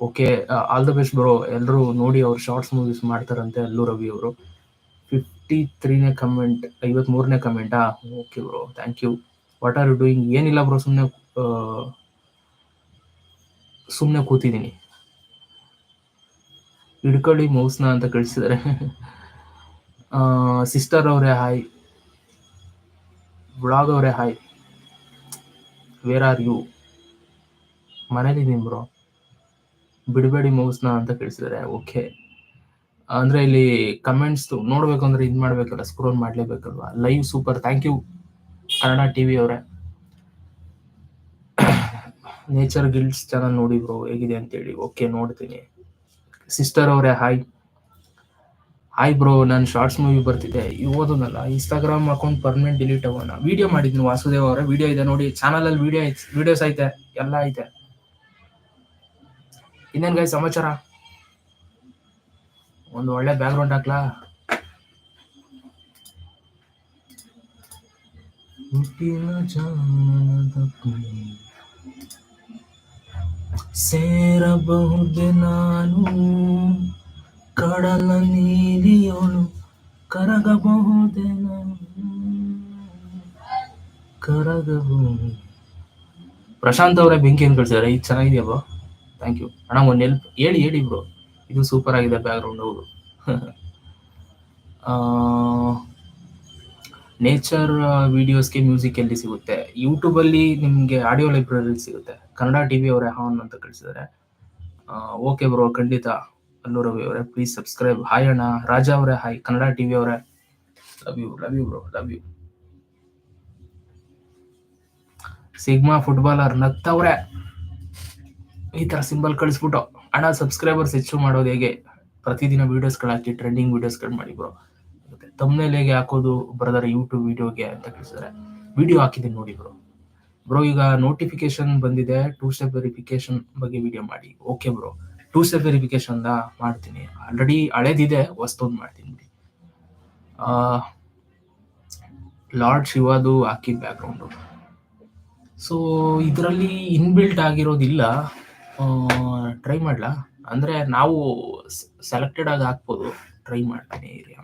okay all the best bro ಎಲ್ಲರೂ ನೋಡಿ ಅವ್ರು ಶಾರ್ಟ್ಸ್ ಮೂವೀಸ್ ಮಾಡ್ತಾರಂತೆ, ಅಲ್ಲೂ ರವಿ ಅವರು. ಫಿಫ್ಟಿ ತ್ರೀನೇ ಕಮೆಂಟ್ ಐವತ್ಮೂರನೇ ಕಮೆಂಟಾ okay bro thank you what are you doing ಏನಿಲ್ಲ ಬ್ರೋ ಸುಮ್ಮನೆ ಸುಮ್ಮನೆ ಕೂತಿದ್ದೀನಿ. ಹಿಡ್ಕೊಳ್ಳಿ ಮೌಸ್ನ ಅಂತ ಕಳಿಸಿದ್ದಾರೆ. ಸಿಸ್ಟರ್ ಅವರೇ ಹಾಯ್ ಬ್ಲಾಗ್ ಅವರೇ ಹಾಯ್ ವೇರ್ ಆರ್ ಯು ಮನೇಲಿದ್ದೀನಿ ಬ್ರೋ ಬಿಡಬೇಡಿ ಮೌಸ್ನ ಅಂತ ಕಳಿಸಿದ್ದಾರೆ. ಓಕೆ ಅಂದ್ರೆ ಇಲ್ಲಿ ಕಮೆಂಟ್ಸ್ ನೋಡ್ಬೇಕು ಅಂದ್ರೆ ಇದು ಮಾಡ್ಬೇಕಲ್ಲ scroll ಮಾಡಲೇಬೇಕಲ್ವಾ? Live super thank you Kannada TV ಅವರೇ. ನೇಚರ್ ಗಿಲ್ಡ್ಸ್ ಚಾನಲ್ ನೋಡಿ ಬ್ರೋ ಹೇಗಿದೆ ಅಂತೇಳಿ. ಓಕೆ ನೋಡ್ತೀನಿ. ಸಿಸ್ಟರ್ ಅವರೇ ಹಾಯ್ ಹಾಯ್ ಬ್ರೋ ನಾನು ಶಾರ್ಟ್ಸ್ ಮೂವಿ ಬರ್ತಿದ್ದೆ ಓದೋದಲ್ಲ ಇನ್ಸ್ಟಾಗ್ರಾಮ್ ಅಕೌಂಟ್ ಪರ್ಮನೆಂಟ್ ಡಿಲೀಟ್ ಆಗೋಣ. ವಿಡಿಯೋ ಮಾಡಿದ್ನಿ ವಾಸುದೇವ್ ಅವರ. ವಿಡಿಯೋ ಇದೆ ನೋಡಿ ಚಾನಲ್ ಅಲ್ಲಿ ವಿಡಿಯೋ ವಿಡಿಯೋಸ್ ಐತೆ, ಎಲ್ಲ ಐತೆ. ಇನ್ನೇನ್ ಗಾಯ್ ಸಮಾಚಾರ? ಒಂದು ಒಳ್ಳೆ ಬ್ಯಾಕ್ ಗ್ರೌಂಡ್ ಹಾಕ್ಲಾ? ಹುಟ್ಟಿನ ಜಾನದ. ಸೇರಬಹುದೆ ನಾನು? ಕಡಲ ನೀಲಿಯೋಳು ಕರಗಬಹುದೆ ನಾನು? ಕರಗಬಹುದು. ಪ್ರಶಾಂತ್ ಅವರ ಬೆಂಕಿ ಏನ್ ಕಳ್ಸಿದಾರೆ? ಇದು ಚೆನ್ನಾಗಿದೆಯಾ ಬ್ರೋ ಥ್ಯಾಂಕ್ ಯು ಅಣ್ಣ, ಒಂದು ಹೆಲ್ಪ್ ಹೇಳಿ ಹೇಳಿ ಬ್ರೋ ಇದು ಸೂಪರ್ ಆಗಿದೆ ಬ್ಯಾಕ್ ಗ್ರೌಂಡ್ ಹೌದು ನೇಚರ್ ವಿಡಿಯೋಸ್ಗೆ ಮ್ಯೂಸಿಕ್ ಎಲ್ಲಿ ಸಿಗುತ್ತೆ? ಯೂಟ್ಯೂಬಲ್ಲಿ ನಿಮಗೆ ಆಡಿಯೋ ಲೈಬ್ರರಿ ಸಿಗುತ್ತೆ. ಕನ್ನಡ ಟಿವಿ ಅವರೇ ಹಾನ್ ಅಂತ ಕಳಿಸಿದ್ದಾರೆ ಓಕೆ ಬ್ರೋ, ಖಂಡಿತ ಅಲ್ಲೂ ರವಿ ಅವರೇ ಪ್ಲೀಸ್ ಸಬ್ಸ್ಕ್ರೈಬ್ ಹಾಯ್ ಅಣ್ಣ, ರಾಜಾ ಅವರೇ ಹಾಯ್ ಕನ್ನಡ ಟಿವಿ ಅವರೇ. Love you love you bro love you sigma footballer ನಗ್ತವ್ರೆ ಈ ತರ ಸಿಂಬಲ್ ಕಳಿಸ್ಬಿಟ್ಟು ಅಣ್ಣ ಸಬ್ಸ್ಕ್ರೈಬರ್ಸ್ ಹೆಚ್ಚು ಮಾಡೋದು ಹೇಗೆ? ಪ್ರತಿದಿನ ವಿಡಿಯೋಸ್ಗಳು ಹಾಕಿ ಟ್ರೆಂಡಿಂಗ್ ವಿಡಿಯೋಸ್ಗಳು ಮಾಡಿ ಬ್ರೋ ತಮ್ಮನೇಲಿ ಹೇಗೆ ಹಾಕೋದು ಬ್ರದರ್ ಯೂಟ್ಯೂಬ್ ವಿಡಿಯೋಗೆ ಅಂತ ಕಳಿಸಿದ್ರೆ. ವಿಡಿಯೋ ಹಾಕಿದ್ದೀನಿ ನೋಡಿ ಬ್ರೋ ಬ್ರೋ ಈಗ ನೋಟಿಫಿಕೇಶನ್ ಬಂದಿದೆ ಟೂ ಸ್ಟೆಪ್ ವೆರಿಫಿಕೇಶನ್ ಬಗ್ಗೆ ವಿಡಿಯೋ ಮಾಡಿ. Okay bro two step verification ಮಾಡ್ತೀನಿ. ಆಲ್ರೆಡಿ ಹಳೇದಿದೆ ಹೊಸ್ತೊಂದು ಮಾಡ್ತೀನಿ ಲಾರ್ಡ್ ಶಿವಾದು ಹಾಕಿ ಬ್ಯಾಕ್ಗ್ರೌಂಡು ಸೊ ಇದರಲ್ಲಿ ಇನ್ಬಿಲ್ಟ್ ಆಗಿರೋದಿಲ್ಲ. ಟ್ರೈ ಮಾಡ್ಲಾ? ಅಂದರೆ ನಾವು ಸೆಲೆಕ್ಟೆಡ್ ಆಗಿ ಹಾಕ್ಬೋದು. ಟ್ರೈ ಮಾಡ್ತೀನಿ ಇರಿ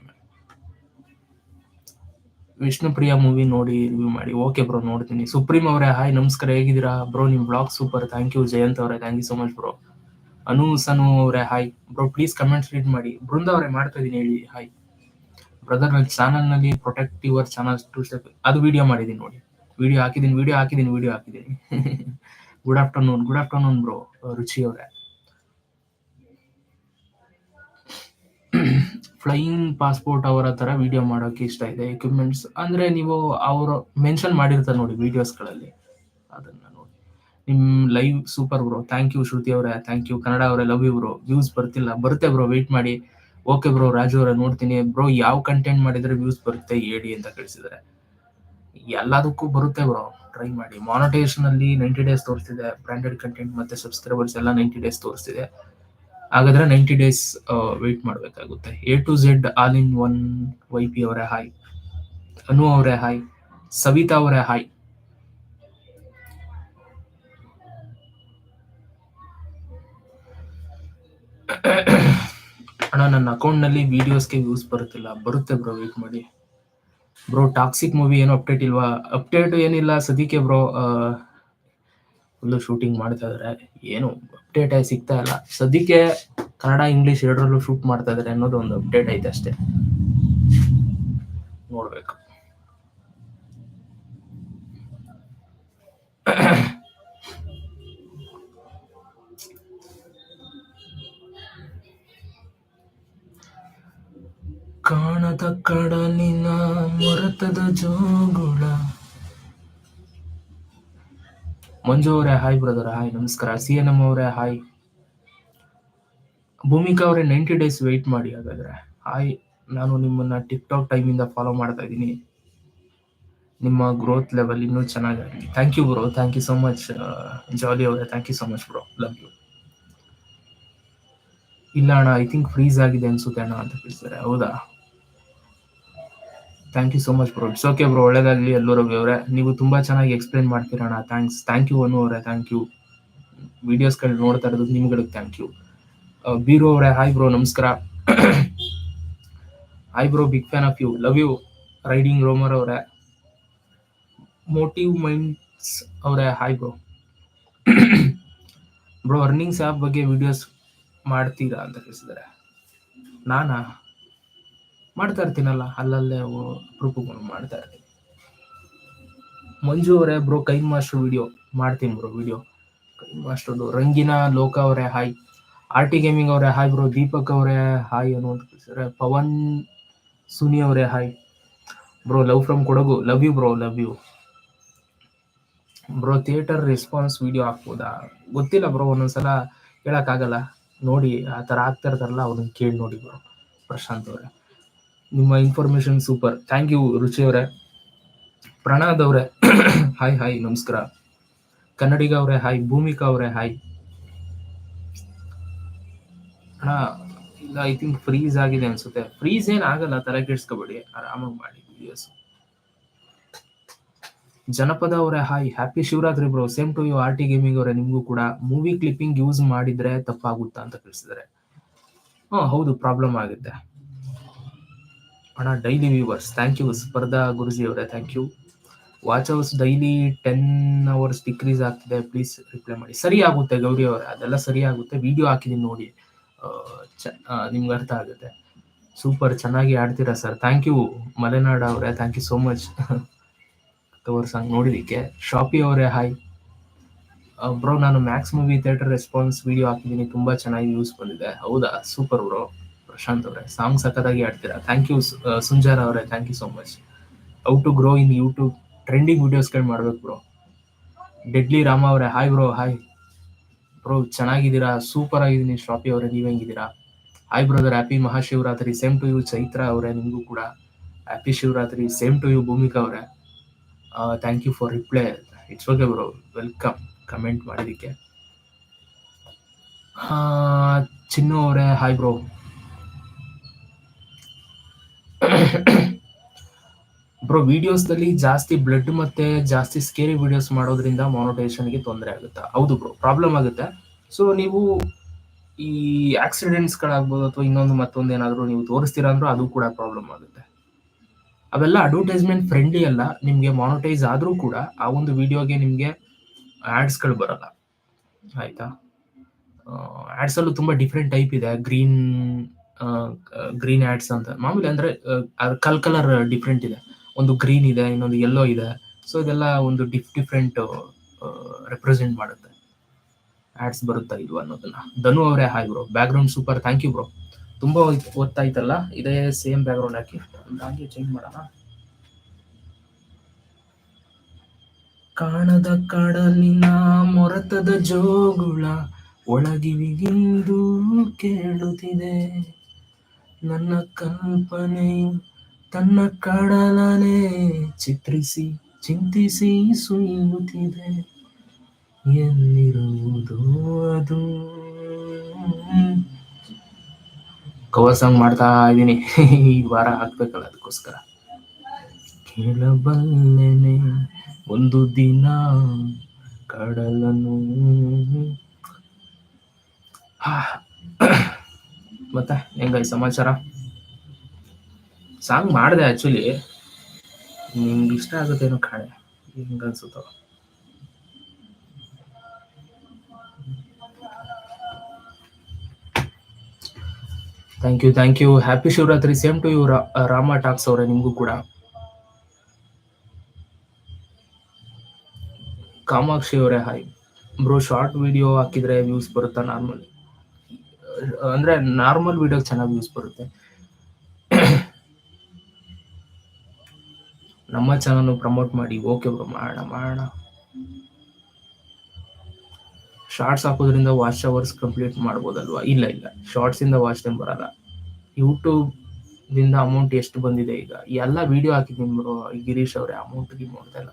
ಆಮೇಲೆ ವಿಷ್ಣುಪ್ರಿಯ ಮೂವಿ ನೋಡಿ ರಿವ್ಯೂ ಮಾಡಿ. ಓಕೆ ಬ್ರೋ ನೋಡ್ತೀನಿ. ಸುಪ್ರೀಂ ಅವರೇ ಹಾಯ್ ನಮಸ್ಕಾರ, ಹೇಗಿದ್ದೀರಾ? ಬ್ರೋ ನಿಮ್ blog super thank you Jayanth ಅವರೇ. Thank you so much bro Anu, Sanu ಅವರೇ hi bro please comments read ಮಾಡಿ. ಬೃಂದ ಅವರೇ, ಮಾಡ್ತಾ ಇದೀನಿ ಹೇಳಿ ಹಾಯ್ ಬ್ರದರ್ ನನ್ನ ಚಾನಲ್ನಲ್ಲಿ protect your channel two step ಅದು ವಿಡಿಯೋ ಮಾಡಿದೀನಿ ನೋಡಿ. ವಿಡಿಯೋ ಹಾಕಿದೀನಿ ವಿಡಿಯೋ ಹಾಕಿದೀನಿ video ಹಾಕಿದೀನಿ. Good afternoon good afternoon bro Ruchi ಅವರೇ. ಫ್ಲೈಯಿಂಗ್ ಪಾಸ್ಪೋರ್ಟ್ ಅವರ ತರ ವಿಡಿಯೋ ಮಾಡೋಕೆ ಇಷ್ಟ ಇದೆ ಎಕ್ವಿಪ್ಮೆಂಟ್ಸ್ ಅಂದ್ರೆ ನೀವು ಅವರು ಮೆನ್ಷನ್ ಮಾಡಿರ್ತಾರೆ ನೋಡಿ ವಿಡಿಯೋಸ್ಗಳಲ್ಲಿ ಅದನ್ನ ನೋಡಿ. ನಿಮ್ live super bro thank you Shruti ಅವರೇ ಥ್ಯಾಂಕ್ ಯು ಕನ್ನಡ ಅವರೇ ಲವ್ ಯು ಬ್ರೋ ವ್ಯೂಸ್ ಬರ್ತಿಲ್ಲ. ಬರುತ್ತೆ ಬ್ರೋ ವೆಯ್ಟ್ ಮಾಡಿ. ಓಕೆ ಬ್ರೋ ರಾಜು ಅವರೇ, ನೋಡ್ತೀನಿ. ಬ್ರೋ ಯಾವ ಕಂಟೆಂಟ್ ಮಾಡಿದ್ರೆ ವ್ಯೂಸ್ ಬರುತ್ತೆ ಹೇಳಿ ಅಂತ ಕಳಿಸಿದ್ರೆ. ಎಲ್ಲದಕ್ಕೂ ಬರುತ್ತೆ ಬ್ರೋ ಟ್ರೈ ಮಾಡಿ. ಮಾನಿಟೈಸೇಷನ್ ಅಲ್ಲಿ ನೈಂಟಿ ಡೇಸ್ ತೋರಿಸ್ತಿದೆ. ಬ್ರ್ಯಾಂಡೆಡ್ ಕಂಟೆಂಟ್ ಮತ್ತೆ ಸಬ್ಸ್ಕ್ರೈಬರ್ಸ್ ಎಲ್ಲ ನೈಂಟಿ ಡೇಸ್ ತೋರಿಸ್ತಿದೆ. ಹಾಗಾದ್ರೆ ನೈಂಟಿ ಡೇಸ್ ವೆಯ್ಟ್ ಮಾಡಬೇಕಾಗುತ್ತೆ. A to Z all in one Y P ಅವರೇ ಹಾಯ್ ಅನು ಅವರೇ ಹಾಯ್ ಸವಿತಾ ಅವರೇ ಹಾಯ್ ಅಣ್ಣ, ನನ್ನ ಅಕೌಂಟ್ನಲ್ಲಿ ವಿಡಿಯೋಸ್ಗೆ ವ್ಯೂಸ್ ಬರುತ್ತಿಲ್ಲ. ಬರುತ್ತೆ ಬ್ರೋ ವೇಟ್ ಮಾಡಿ. ಬ್ರೋ ಟಾಕ್ಸಿಕ್ ಮೂವಿ ಏನು ಅಪ್ಡೇಟ್ ಇಲ್ವಾ? ಅಪ್ಡೇಟ್ ಏನಿಲ್ಲ. ಸದ್ಯಕ್ಕೆ ಬ್ರೋ ಫುಲ್ಲು ಶೂಟಿಂಗ್ ಮಾಡ್ತಾ ಇದಾರೆ. ಏನು ಅಪ್ಡೇಟ್ ಆಗಿ ಸಿಗ್ತಾ ಇಲ್ಲ. ಸದ್ಯಕ್ಕೆ ಕನ್ನಡ ಇಂಗ್ಲಿಷ್ ಎರಡರಲ್ಲೂ ಶೂಟ್ ಮಾಡ್ತಾ ಇದಾರೆ ಅನ್ನೋದು ಒಂದು ಅಪ್ಡೇಟ್ ಐತೆ ಅಷ್ಟೇ. ನೋಡ್ಬೇಕು. ಕಾಣದ ಕಡಲಿನ ಮರತದ ಜೋಗುಳ ಮಂಜು ಅವರೇ, ಹಾಯ್ ಬ್ರದರ್ ಹಾಯ್, ನಮಸ್ಕಾರ. ಸಿ ಎನ್ ಎಂ ಅವರೇ, ಹಾಯ್. ಭೂಮಿಕಾ ಅವರೇ ನೈಂಟಿ ಡೇಸ್ ವೆಯ್ಟ್ ಮಾಡಿ ಹಾಗಾದ್ರೆ. ಹಾಯ್, ನಾನು ನಿಮ್ಮನ್ನ ಟಿಕ್ ಟಾಕ್ ಟೈಮಿಂದ ಫಾಲೋ ಮಾಡ್ತಾ ಇದ್ದೀನಿ. ನಿಮ್ಮ ಗ್ರೋತ್ ಲೆವೆಲ್ ಇನ್ನೂ ಚೆನ್ನಾಗಿದೆ thank you bro thank you so much Jolly ಅವರೇ thank you so much bro love you ಇಲ್ಲ ಅಣ್ಣ ಐ ಥಿಂಕ್ ಫ್ರೀಸ್ ಆಗಿದೆ ಅನ್ಸುತ್ತೆ ಅಣ್ಣ ಅಂತ ಕೇಳ್ತಾರೆ ಹೌದಾ? Thank you so much bro it's okay bro ಒಳ್ಳೇದಾಗ್ಲಿ ಎಲ್ಲರೂ ಅವರೇ. ನೀವು ತುಂಬಾ ಚೆನ್ನಾಗಿ ಎಕ್ಸ್ಪ್ಲೈನ್ ಮಾಡ್ತೀರಣ್ಣ ಥ್ಯಾಂಕ್ಸ್ ಥ್ಯಾಂಕ್ ಯು ಅನು ಅವರೇ. ಥ್ಯಾಂಕ್ ಯು ವಿಡಿಯೋಸ್ಗಳು ನೋಡ್ತಾ ಇರೋದು ನಿಮ್ಗಳಿಗೆ ಥ್ಯಾಂಕ್ ಯು ಬೀರೋ ಅವರೇ. ಹಾಯ್ ಬ್ರೋ ನಮಸ್ಕಾರ. Hi bro big fan of you love you riding roamer ಅವರೇ. ಮೋಟಿವ್ ಮೈಂಡ್ಸ್ ಅವರೇ. Hi bro bro earnings app ಬಗ್ಗೆ ವಿಡಿಯೋಸ್ ಮಾಡ್ತೀರಾ ಅಂತ ಕೇಳಿಸಿದ್ದಾರೆ. ನಾನಾ? ಮಾಡ್ತಾ ಇರ್ತೀನಲ್ಲ, ಅಲ್ಲಲ್ಲೇ ಅಪರೂಪಗಳು ಮಾಡ್ತಾ ಇರ್ತೀನಿ. ಮಂಜು ಅವರೇ ಬ್ರೋ ಕೈ ಮಾಸ್ಟರ್ ವಿಡಿಯೋ ಮಾಡ್ತೀನಿ ಬ್ರೋ ವಿಡಿಯೋ ಕೈ ಮಾಸ್ಟರ್ದು ರಂಗಿನ, ಲೋಕ ಅವರೇ ಹಾಯ್ ಆರ್ ಟಿ ಗೇಮಿಂಗ್ ಅವರೇ ಹಾಯ್ ಬ್ರೋ ದೀಪಕ್ ಅವರೇ ಹಾಯ್ ಅನ್ನುವಂತ ಪವನ್, ಸುನಿ ಅವರೇ hi bro love from Kodagu. Love you bro love you bro theatre response video ಹಾಕ್ಬೋದಾ? ಗೊತ್ತಿಲ್ಲ ಬ್ರೋ ಒಂದೊಂದ್ಸಲ ಹೇಳಕ್ಕಾಗಲ್ಲ ನೋಡಿ, ಆ ಥರ ಆಗ್ತಾ ಇರ್ತಾರಲ್ಲ, ಅವ್ರನ್ನ ಕೇಳಿ ನೋಡಿ ಬ್ರೋ ಪ್ರಶಾಂತ್ ಅವರೇ. ನಿಮ್ಮ ಇನ್ಫಾರ್ಮೇಶನ್ ಸೂಪರ್ ಥ್ಯಾಂಕ್ ಯು ರುಚಿ ಅವರೇ. ಪ್ರಣಾದ್ ಅವರೇ ಹಾಯ್ ಹಾಯ್ ನಮಸ್ಕಾರ. ಕನ್ನಡಿಗ ಅವರೇ ಹಾಯ್ ಭೂಮಿಕಾ ಅವರೇ ಹಾಯ್ ಅಣ್ಣ, ಇಲ್ಲ ಐ ಥಿಂಕ್ ಫ್ರೀಸ್ ಆಗಿದೆ ಅನ್ಸುತ್ತೆ. ಫ್ರೀಸ್ ಏನ್ ಆಗಲ್ಲ, ತಲೆ ಕೆಡ್ಸ್ಕೊಬೇಡಿ, ಆರಾಮಾಗಿ ಮಾಡಿ ವಿಡಿಯೋಸ್ ಜನಪದ ಅವರೇ hi happy Shivaratri bro same to you R T gaming ಅವರೇ, ನಿಮಗೂ ಕೂಡ. ಮೂವಿ ಕ್ಲಿಪ್ಪಿಂಗ್ ಯೂಸ್ ಮಾಡಿದ್ರೆ ತಪ್ಪಾಗುತ್ತಾ ಅಂತ ತಿಳಿಸಿದ್ದಾರೆ. ಹಾ, ಹೌದು ಪ್ರಾಬ್ಲಮ್ ಆಗುತ್ತೆ. ಅಣ್ಣ ಡೈಲಿ ವ್ಯೂವರ್ಸ್ ಥ್ಯಾಂಕ್ ಯು ಸ್ಪರ್ಧಾ ಗುರುಜಿ ಅವರೇ thank you watch hours daily ten hours decrease ಆಗ್ತಿದೆ. ಪ್ಲೀಸ್ ರಿಪ್ಲೈ ಮಾಡಿ. ಸರಿ ಆಗುತ್ತೆ, ಗೌರಿ ಅವರೇ. ಅದೆಲ್ಲ ಸರಿ ಆಗುತ್ತೆ. ವಿಡಿಯೋ ಹಾಕಿದೀನಿ ನೋಡಿ. ನಿಮ್ಗೆ ಅರ್ಥ ಆಗುತ್ತೆ. ಸೂಪರ್ ಚೆನ್ನಾಗಿ ಆಡ್ತೀರಾ ಸರ್ ಥ್ಯಾಂಕ್ ಯು ಮಲೆನಾಡ್ ಅವರೇ. Thank you so much cover song ನೋಡಿದಕ್ಕೆ ಶಾಪಿ ಅವರೇ ಹಾಯ್ ಬ್ರೋ ನಾನು Max movie theatre response video ಹಾಕಿದ್ದೀನಿ ತುಂಬಾ ಚೆನ್ನಾಗಿ ವ್ಯೂಸ್ ಬಂದಿದೆ. ಹೌದಾ? ಸೂಪರ್ ಬ್ರೋ ಪ್ರಶಾಂತ್ ಅವರೇ, ಸಾಂಗ್ ಸಖತ್ತಾಗಿ ಆಡ್ತೀರಾ ಥ್ಯಾಂಕ್ ಯು ಸುಂಜಾರ ಅವರೇ thank you so much how to grow in YouTube trending ವಿಡಿಯೋಸ್ಗಳು ಮಾಡ್ಬೇಕು ಬ್ರೋ ಡೆಡ್ಲಿ ರಾಮ ಅವರೇ ಹಾಯ್ ಬ್ರೋ ಹಾಯ್ ಬ್ರೋ ಚೆನ್ನಾಗಿದ್ದೀರಾ? ಸೂಪರ್ ಆಗಿದ್ದೀನಿ ಶ್ರಾಪಿ ಅವರೇ, ನೀವು ಹೆಂಗಿದ್ದೀರಾ? Hi brother happy Mahashivaratri same to you Chaitra ಅವರೇ, ನಿಮಗೂ ಕೂಡ. Happy Shivaratri same to you Bhoomika ಅವರೇ. Thank you for reply it's okay bro welcome comment ಮಾಡಿದಕ್ಕೆ ಚಿನ್ನು ಅವರೇ ಹಾಯ್ ಬ್ರೋ ಬ್ರೋ ವಿಡಿಯೋಸ್ದಲ್ಲಿ ಜಾಸ್ತಿ ಬ್ಲಡ್ ಮತ್ತೆ ಜಾಸ್ತಿ ಸ್ಕೇರಿ ವಿಡಿಯೋಸ್ ಮಾಡೋದ್ರಿಂದ ಮಾನಿಟೈಸೇಷನ್ಗೆ ತೊಂದರೆ ಆಗುತ್ತೆ. ಹೌದು ಬ್ರೋ ಪ್ರಾಬ್ಲಮ್ ಆಗುತ್ತೆ. ಸೊ ನೀವು ಈ ಆಕ್ಸಿಡೆಂಟ್ಸ್ಗಳಾಗ್ಬೋದು ಅಥವಾ ಇನ್ನೊಂದು ಮತ್ತೊಂದು ಏನಾದರೂ ನೀವು ತೋರಿಸ್ತೀರಾ ಅಂದ್ರೂ ಅದು ಕೂಡ ಪ್ರಾಬ್ಲಮ್ ಆಗುತ್ತೆ. ಅವೆಲ್ಲ ಅಡ್ವರ್ಟೈಸ್ಮೆಂಟ್ ಫ್ರೆಂಡ್ಲಿ ಅಲ್ಲ, ನಿಮಗೆ ಮಾನಿಟೈಸ್ ಆದ್ರೂ ಕೂಡ ಆ ಒಂದು ವಿಡಿಯೋಗೆ ನಿಮಗೆ ಆ್ಯಡ್ಸ್ಗಳು ಬರಲ್ಲ. ಆಯ್ತಾ? ಆಡ್ಸ್ ತುಂಬ ತುಂಬಾ ಡಿಫ್ರೆಂಟ್ ಟೈಪ್ ಇದೆ. ಗ್ರೀನ್ ಗ್ರೀನ್ ಆಡ್ಸ್ ಅಂತ. ಮಾಮೂಲಿ ಅಂದ್ರೆ ಕಲ್ ಕಲರ್ ಡಿಫ್ರೆಂಟ್ ಇದೆ. ಒಂದು ಗ್ರೀನ್ ಇದೆ, ಇನ್ನೊಂದು ಯೆಲ್ಲೋ ಇದೆ. ಸೊ ಇದೆಲ್ಲ ಒಂದು ಡಿಫ್ ಡಿಫ್ರೆಂಟ್ ರೆಪ್ರೆಸೆಂಟ್ ಮಾಡುತ್ತೆ. ಆಡ್ಸ್ ಬರುತ್ತಾ ಇಲ್ವಾ ಅನ್ನೋದನ್ನ. ಧನು ಅವರೇ hi bro background super thank you bro ತುಂಬಾ ಓದ್ತಾಯ್ತಲ್ಲ? ಇದೇ ಸೇಮ್ ಬ್ಯಾಕ್ಗ್ರೌಂಡ್ ಹಾಕಿ. ಹಾಗೆ ಚೇಂಜ್ ಮಾಡೋಣ. ಕಾಣದ ಕಾಡಲಿನ ಮೊರತದ ಜೋಗುಳ ಒಳಗಿವಿಗಿಂದು ಕೇಳುತ್ತಿದೆ. ನನ್ನ ಕಲ್ಪನೆ, ತನ್ನ ಕಡಲನೆ ಚಿತ್ರಿಸಿ, ಚಿಂತಿಸಿ ಸುಯುತ್ತಿದೆ ಎಲ್ಲಿರುವುದು ಅದು? ಕವರ್ ಸಾಂಗ್ ಮಾಡ್ತಾ ಇದ್ದೀನಿ. ಈ ವಾರ ಹಾಕ್ಬೇಕಲ್ಲ ಅದಕ್ಕೋಸ್ಕರ. ಕೇಳಬಲ್ಲೆನೆ ಒಂದು ದಿನ ಕಡಲನು. ಮತ್ತೆ ಹೆಂಗ ಸಮಾಚಾರ? ಸಾಂಗ್ ಮಾಡಿದೆ ಆಕ್ಚುಲಿ ನಿಮ್ಗೆ ಇಷ್ಟ ಆಗುತ್ತೇನೋ ಕಾಣೆ, ಹೆಂಗ ಅನ್ಸುತ್ತೋ. Thank you thank you happy Shivaratri same to you Rama talks ಅವರೇ, ನಿಮಗೂ ಕೂಡ. ಕಾಮಾಕ್ಷಿ ಅವರೇ ಹಾಯ್ ಬ್ರೋ ಶಾರ್ಟ್ ವಿಡಿಯೋ ಹಾಕಿದ್ರೆ ವ್ಯೂಸ್ ಬರುತ್ತಾ ನಾರ್ಮಲ್ ಅಂದ್ರೆ ನಾರ್ಮಲ್ ವಿಡಿಯೋ ಚೆನ್ನಾಗಿ ವ್ಯೂಸ್ ಬರುತ್ತೆ. ನಮ್ಮ ಚಾನಲ್ ಪ್ರಮೋಟ್ ಮಾಡಿ. ಓಕೆ ಬ್ರೋ ಮಾಡೋಣ ಮಾಡೋಣ. ಶಾರ್ಟ್ಸ್ ಹಾಕೋದ್ರಿಂದ ವಾಚ್ ಅವರ್ಸ್ ಕಂಪ್ಲೀಟ್ ಮಾಡ್ಬೋದಲ್ವಾ? ಇಲ್ಲ ಇಲ್ಲ. ಶಾರ್ಟ್ಸ್ ಇಂದ ವಾಚ್ ಟೈಮ್ ಬರಲ್ಲ. ಯೂಟ್ಯೂಬ್ ದಿಂದ ಅಮೌಂಟ್ ಎಷ್ಟು ಬಂದಿದೆ ಈಗ? ಎಲ್ಲ ವಿಡಿಯೋ ಹಾಕಿದ್ದೀನಿ ಬ್ರೋ ಗಿರೀಶ್ ಅವರೇ. ಅಮೌಂಟ್ ಗಿಮೌಂಟ್ ಎಲ್ಲ.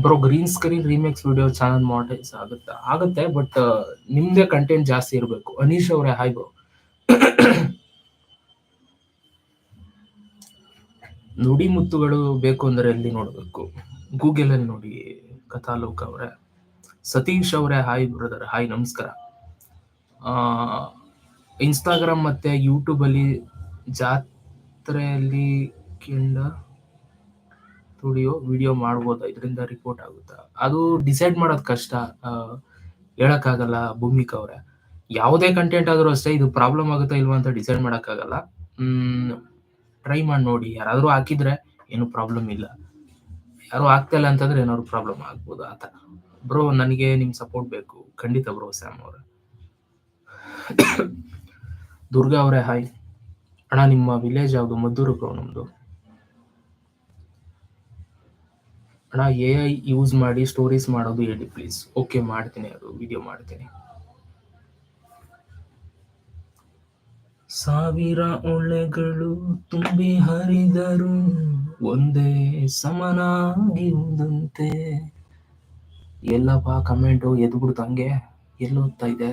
Bro green screen remakes video channel ಮಾಡೈಸ್ ಆಗುತ್ತೆ? ಆಗುತ್ತೆ ಬಟ್ ನಿಮ್ದೇ ಕಂಟೆಂಟ್ ಜಾಸ್ತಿ ಇರಬೇಕು. ಅನೀಶ್ ಅವರೇ ಹಾಯ್ ಬ್ರೋ. ನುಡಿ ಮುತ್ತುಗಳು ಬೇಕು ಅಂದ್ರೆ ಎಲ್ಲಿ ನೋಡಬೇಕು? ಗೂಗಲ್ ಅಲ್ಲಿ ನೋಡಿ, ಕಥಾಲೋಕ್ ಅವರೇ. ಸತೀಶ್ ಅವರೇ ಹಾಯ್ ಬ್ರದರ್ ಹಾಯ್ ನಮಸ್ಕಾರ. ಇನ್ಸ್ಟಾಗ್ರಾಮ್ ಮತ್ತೆ ಯೂಟ್ಯೂಬ್ ಅಲ್ಲಿ ಜಾತ್ರೆಯಲ್ಲಿ ಕಿಂಡ ಸ್ಟುಡಿಯೋ ವಿಡಿಯೋ ಮಾಡ್ಬೋದಾ, ಇದರಿಂದ ರಿಪೋರ್ಟ್ ಆಗುತ್ತಾ? ಅದು ಡಿಸೈಡ್ ಮಾಡೋದು ಕಷ್ಟ. ಹೇಳಕ್ಕಾಗಲ್ಲ ಭೂಮಿಕಾ ಅವ್ರೆ. ಯಾವುದೇ ಕಂಟೆಂಟ್ ಆದ್ರೂ ಅಷ್ಟೇ ಇದು ಪ್ರಾಬ್ಲಮ್ ಆಗುತ್ತಾ ಇಲ್ವಾ ಅಂತ ಡಿಸೈಡ್ ಮಾಡೋಕ್ಕಾಗಲ್ಲ. ಟ್ರೈ ಮಾಡಿ ನೋಡಿ. ಯಾರಾದ್ರೂ ಹಾಕಿದ್ರೆ ಏನು ಪ್ರಾಬ್ಲಮ್ ಇಲ್ಲ. ಯಾರು ಆಗ್ತಾ ಇಲ್ಲ ಅಂತಂದ್ರೆ ಏನಾದ್ರು ಪ್ರಾಬ್ಲಮ್ ಆಗ್ಬೋದು ಆತ. ಬ್ರೋ ನನಗೆ ನಿಮ್ ಸಪೋರ್ಟ್ ಬೇಕು. ಖಂಡಿತ ಬ್ರೋ ಸ್ಯಾಮ್ ಅವ್ರೆ. ದುರ್ಗಾ ಅವರೇ ಹಾಯ್ ಅಣ್ಣ, ನಿಮ್ಮ ವಿಲೇಜ್ ಯಾವುದು? ಮದ್ದೂರು ಬ್ರೋ ನಮ್ದು. ಅಣ್ಣ ಎ ಐ ಯೂಸ್ ಮಾಡಿ ಸ್ಟೋರೀಸ್ ಮಾಡೋದು ಹೇಳಿ ಪ್ಲೀಸ್ ಓಕೆ ಮಾಡ್ತೀನಿ ಅದು ವಿಡಿಯೋ ಮಾಡ್ತೀನಿ. ಸಾವಿರ ಒಳ್ಳೆಗಳು ತುಂಬಿ ಹರಿದರು ಒಂದೇ ಸಮನಾಗಿರುವುದಂತೆ. ಎಲ್ಲಪ್ಪ ಕಮೆಂಟು ಎದ್ಬಿಡ್ತು ಹಂಗೆ ಎಲ್ಲಿ ಓದ್ತಾ ಇದೆ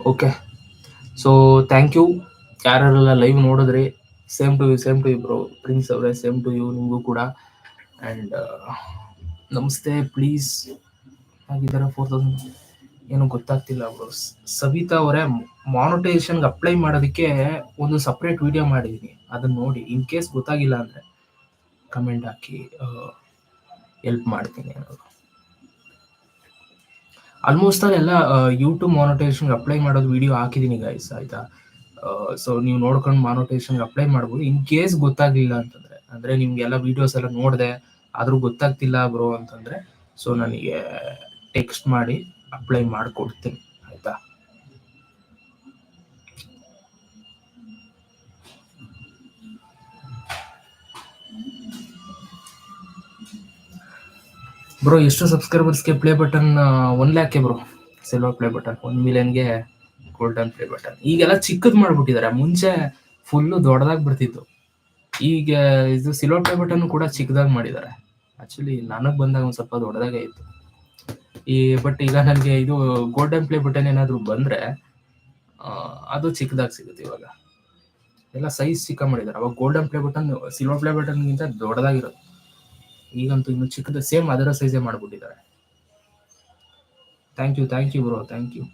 ಓಕೆ ಸೊ ಥ್ಯಾಂಕ್ ಯು ಯಾರೆಲ್ಲ ಲೈವ್ ನೋಡಿದ್ರಿ same to you same to you bro Prince ಅವರೇ ಸೇಮ್ ಟು ಯು ನಿಮಗೂ ಕೂಡ. ಆ್ಯಂಡ್ ನಮಸ್ತೆ ಪ್ಲೀಸ್ ಆಗಿದ್ದಾರೆ ಫೋರ್ ತೌಸಂಡ್ ಏನು ಗೊತ್ತಾಗ್ತಿಲ್ಲ ಬ್ರೋ ಸವಿತಾ ಅವರೇ ಮಾನಿಟೈಸೇಷನ್ಗೆ ಅಪ್ಲೈ ಮಾಡೋದಕ್ಕೆ ಒಂದು ಸಪ್ರೇಟ್ ವಿಡಿಯೋ ಮಾಡಿದ್ದೀನಿ ಅದನ್ನ ನೋಡಿ ಇನ್ ಕೇಸ್ ಗೊತ್ತಾಗಿಲ್ಲ ಅಂದರೆ ಕಮೆಂಟ್ ಹಾಕಿ ಹೆಲ್ಪ್ ಮಾಡ್ತೀನಿ ಅನ್ನೋದು. ಆಲ್ಮೋಸ್ಟ್ ಆಲ್ ಎಲ್ಲ ಯೂಟ್ಯೂಬ್ ಮಾನಿಟೈಸೇಷನ್ಗೆ ಅಪ್ಲೈ ಮಾಡೋದು ವಿಡಿಯೋ ಹಾಕಿದೀನಿ ಗೈಸ್ ಆಯ್ತಾ? ಸೊ ನೀವು ನೋಡ್ಕೊಂಡು ಮಾನಿಟೈಸೇಷನ್ಗೆ ಅಪ್ಲೈ ಮಾಡ್ಬೋದು. ಇನ್ ಕೇಸ್ ಗೊತ್ತಾಗ್ಲಿಲ್ಲ ಅಂತಂದ್ರೆ, ಅಂದ್ರೆ ನಿಮ್ಗೆಲ್ಲ ವಿಡಿಯೋಸ್ ಎಲ್ಲ ನೋಡಿದೆ, ಆದ್ರೂ ಗೊತ್ತಾಗ್ತಿಲ್ಲ ಬ್ರೋ ಅಂತಂದ್ರೆ ಸೊ ನನಗೆ ಟೆಕ್ಸ್ಟ್ ಮಾಡಿ ಅಪ್ಲೈ ಮಾಡಿಕೊಡ್ತೀನಿ. ಬ್ರೋ ಎಷ್ಟು ಸಬ್ಸ್ಕ್ರೈಬರ್ಸ್ಗೆ play button one ಲ್ಯಾಕೆ bro silver play button one ಮಿಲಿಯನ್ಗೆ golden play button ಈಗೆಲ್ಲ ಚಿಕ್ಕದ್ ಮಾಡ್ಬಿಟ್ಟಿದ್ದಾರೆ ಮುಂಚೆ ಫುಲ್ಲು ದೊಡ್ಡದಾಗಿ ಬರ್ತಿತ್ತು. ಈಗ ಇದು ಸಿಲ್ವರ್ ಪ್ಲೇ ಬಟನ್ ಕೂಡ ಚಿಕ್ಕದಾಗಿ ಮಾಡಿದ್ದಾರೆ ಆಕ್ಚುಲಿ ನನಗೆ ಬಂದಾಗ ಒಂದು ಸ್ವಲ್ಪ ದೊಡ್ಡದಾಗೇ ಇತ್ತು. ಈ ಬಟ್ ಈಗ ನನಗೆ ಇದು ಗೋಲ್ಡನ್ ಪ್ಲೇ ಬಟನ್ ಏನಾದರೂ ಬಂದರೆ ಅದು ಚಿಕ್ಕದಾಗಿ ಸಿಗುತ್ತೆ ಇವಾಗ. ಎಲ್ಲ ಸೈಜ್ ಚಿಕ್ಕ ಮಾಡಿದ್ದಾರೆ ಅವಾಗ golden play button silver play ಬಟನ್ಗಿಂತ ದೊಡ್ಡದಾಗಿರೋದು. ಈಗಂತೂ ಇನ್ನು ಚಿಕ್ಕದ ಸೇಮ್ ಅದರ ಸೈಜೇ ಮಾಡ್ಬಿಟ್ಟಿದ್ದಾರೆ. Thank you thank you bro thank you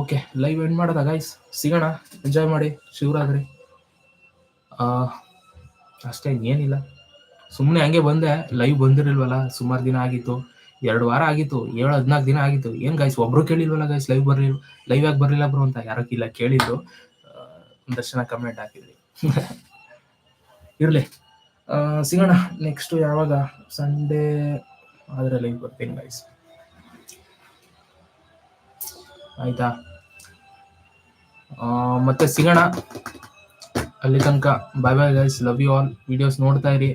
okay live end ಮಾಡೋದ ಗೈಸ್ ಸಿಗೋಣ ಎಂಜಾಯ್ ಮಾಡಿ, ಶಿವರಾತ್ರಿ. ಅಷ್ಟೇ, ಏನಿಲ್ಲ. ಸುಮ್ಮನೆ ಹಂಗೆ ಬಂದೆ ಲೈವ್ ಬಂದಿರಲ್ವಲ್ಲ, ಸುಮಾರು ದಿನ ಆಗಿತ್ತು, ಎರಡು ವಾರ ಆಗಿತ್ತು, ಏಳು, ಹದಿನಾಲ್ಕು ದಿನ ಆಗಿತ್ತು. ಏನ್ ಗೈಸ್ ಒಬ್ರು ಕೇಳಿಲ್ವಲ್ಲ ಗೈಸ್ ಲೈವ್ ಬರಲಿಲ್ಲ ಲೈವ್ ಆಗಿ ಬರಲಿಲ್ಲ ಬ್ರೋ ಅಂತ? ಯಾರೋ ಇಲ್ಲ ಕೇಳಿದ್ರು. ಒಂದಷ್ಟು ಕಮೆಂಟ್ ಹಾಕಿದ್ರಿ. ಇರ್ಲಿ. ಸಿಗೋಣ ನೆಕ್ಸ್ಟ್ ಯಾವಾಗ? ಸಂಡೇ ಆದ್ರೆ ಲೈವ್ ಬರ್ತೀನಿ ಗೈಸ್ ಆಯ್ತಾ? ಮತ್ತೆ ಸಿಗೋಣ. ಅಲ್ಲಿ ತನಕ bye bye guys love you all videos ನೋಡ್ತಾ ಇರಿ.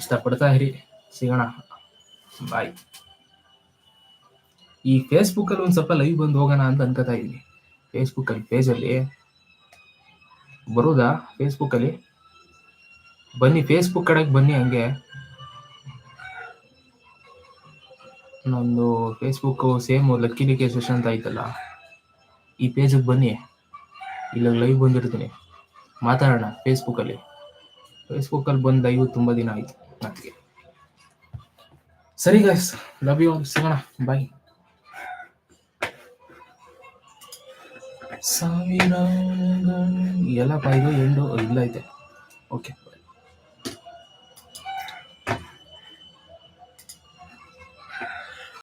ಇಷ್ಟಪಡ್ತಾ ಇರಿ. ಸಿಗೋಣ. ಬಾಯ್ ಈ ಫೇಸ್ಬುಕ್ಕಲ್ಲಿ ಒಂದ್ ಸ್ವಲ್ಪ ಲೈವ್ ಬಂದು ಹೋಗೋಣ ಅಂತ ಅನ್ಕೋತಾ ಇದೀನಿ ಫೇಸ್ಬುಕ್ ಅಲ್ಲಿ ಪೇಜ್ ಅಲ್ಲಿ ಬರುದಾ? ಫೇಸ್ಬುಕ್ ಅಲ್ಲಿ? ಬನ್ನಿ ಫೇಸ್ಬುಕ್ ಕಡೆಗೆ ಬನ್ನಿ ಹಂಗೆ. ನಂದು ಫೇಸ್ಬುಕ್ ಸೇಮ್ ಲಕ್ಕಿ ಲಿಕ್ಕಿ ಸೆಷನ್ ಅಂತ ಐತಲ್ಲ. ಈ ಪೇಜಿಗೆ ಬನ್ನಿ. ಇಲ್ಲ ಲೈವ್ ಬಂದಿರ್ತೀನಿ. ಮಾತಾಡೋಣ ಫೇಸ್ಬುಕ್ಕಲ್ಲಿ ಫೇಸ್ಬುಕ್ಕಲ್ಲಿ ಬಂದು ಲೈವ್ ತುಂಬ ದಿನ ಆಯ್ತು ನನಗೆ. ಸರಿ ಗಾಯ್ಸ್ ಲವ್ ಯು ಸಿಗೋಣ. ಬಾಯ್ ಸಾವಿರ ಎಲ್ಲ ಇದು ಎಂಡು ಇಲ್ಲ ಐತೆ. ಓಕೆ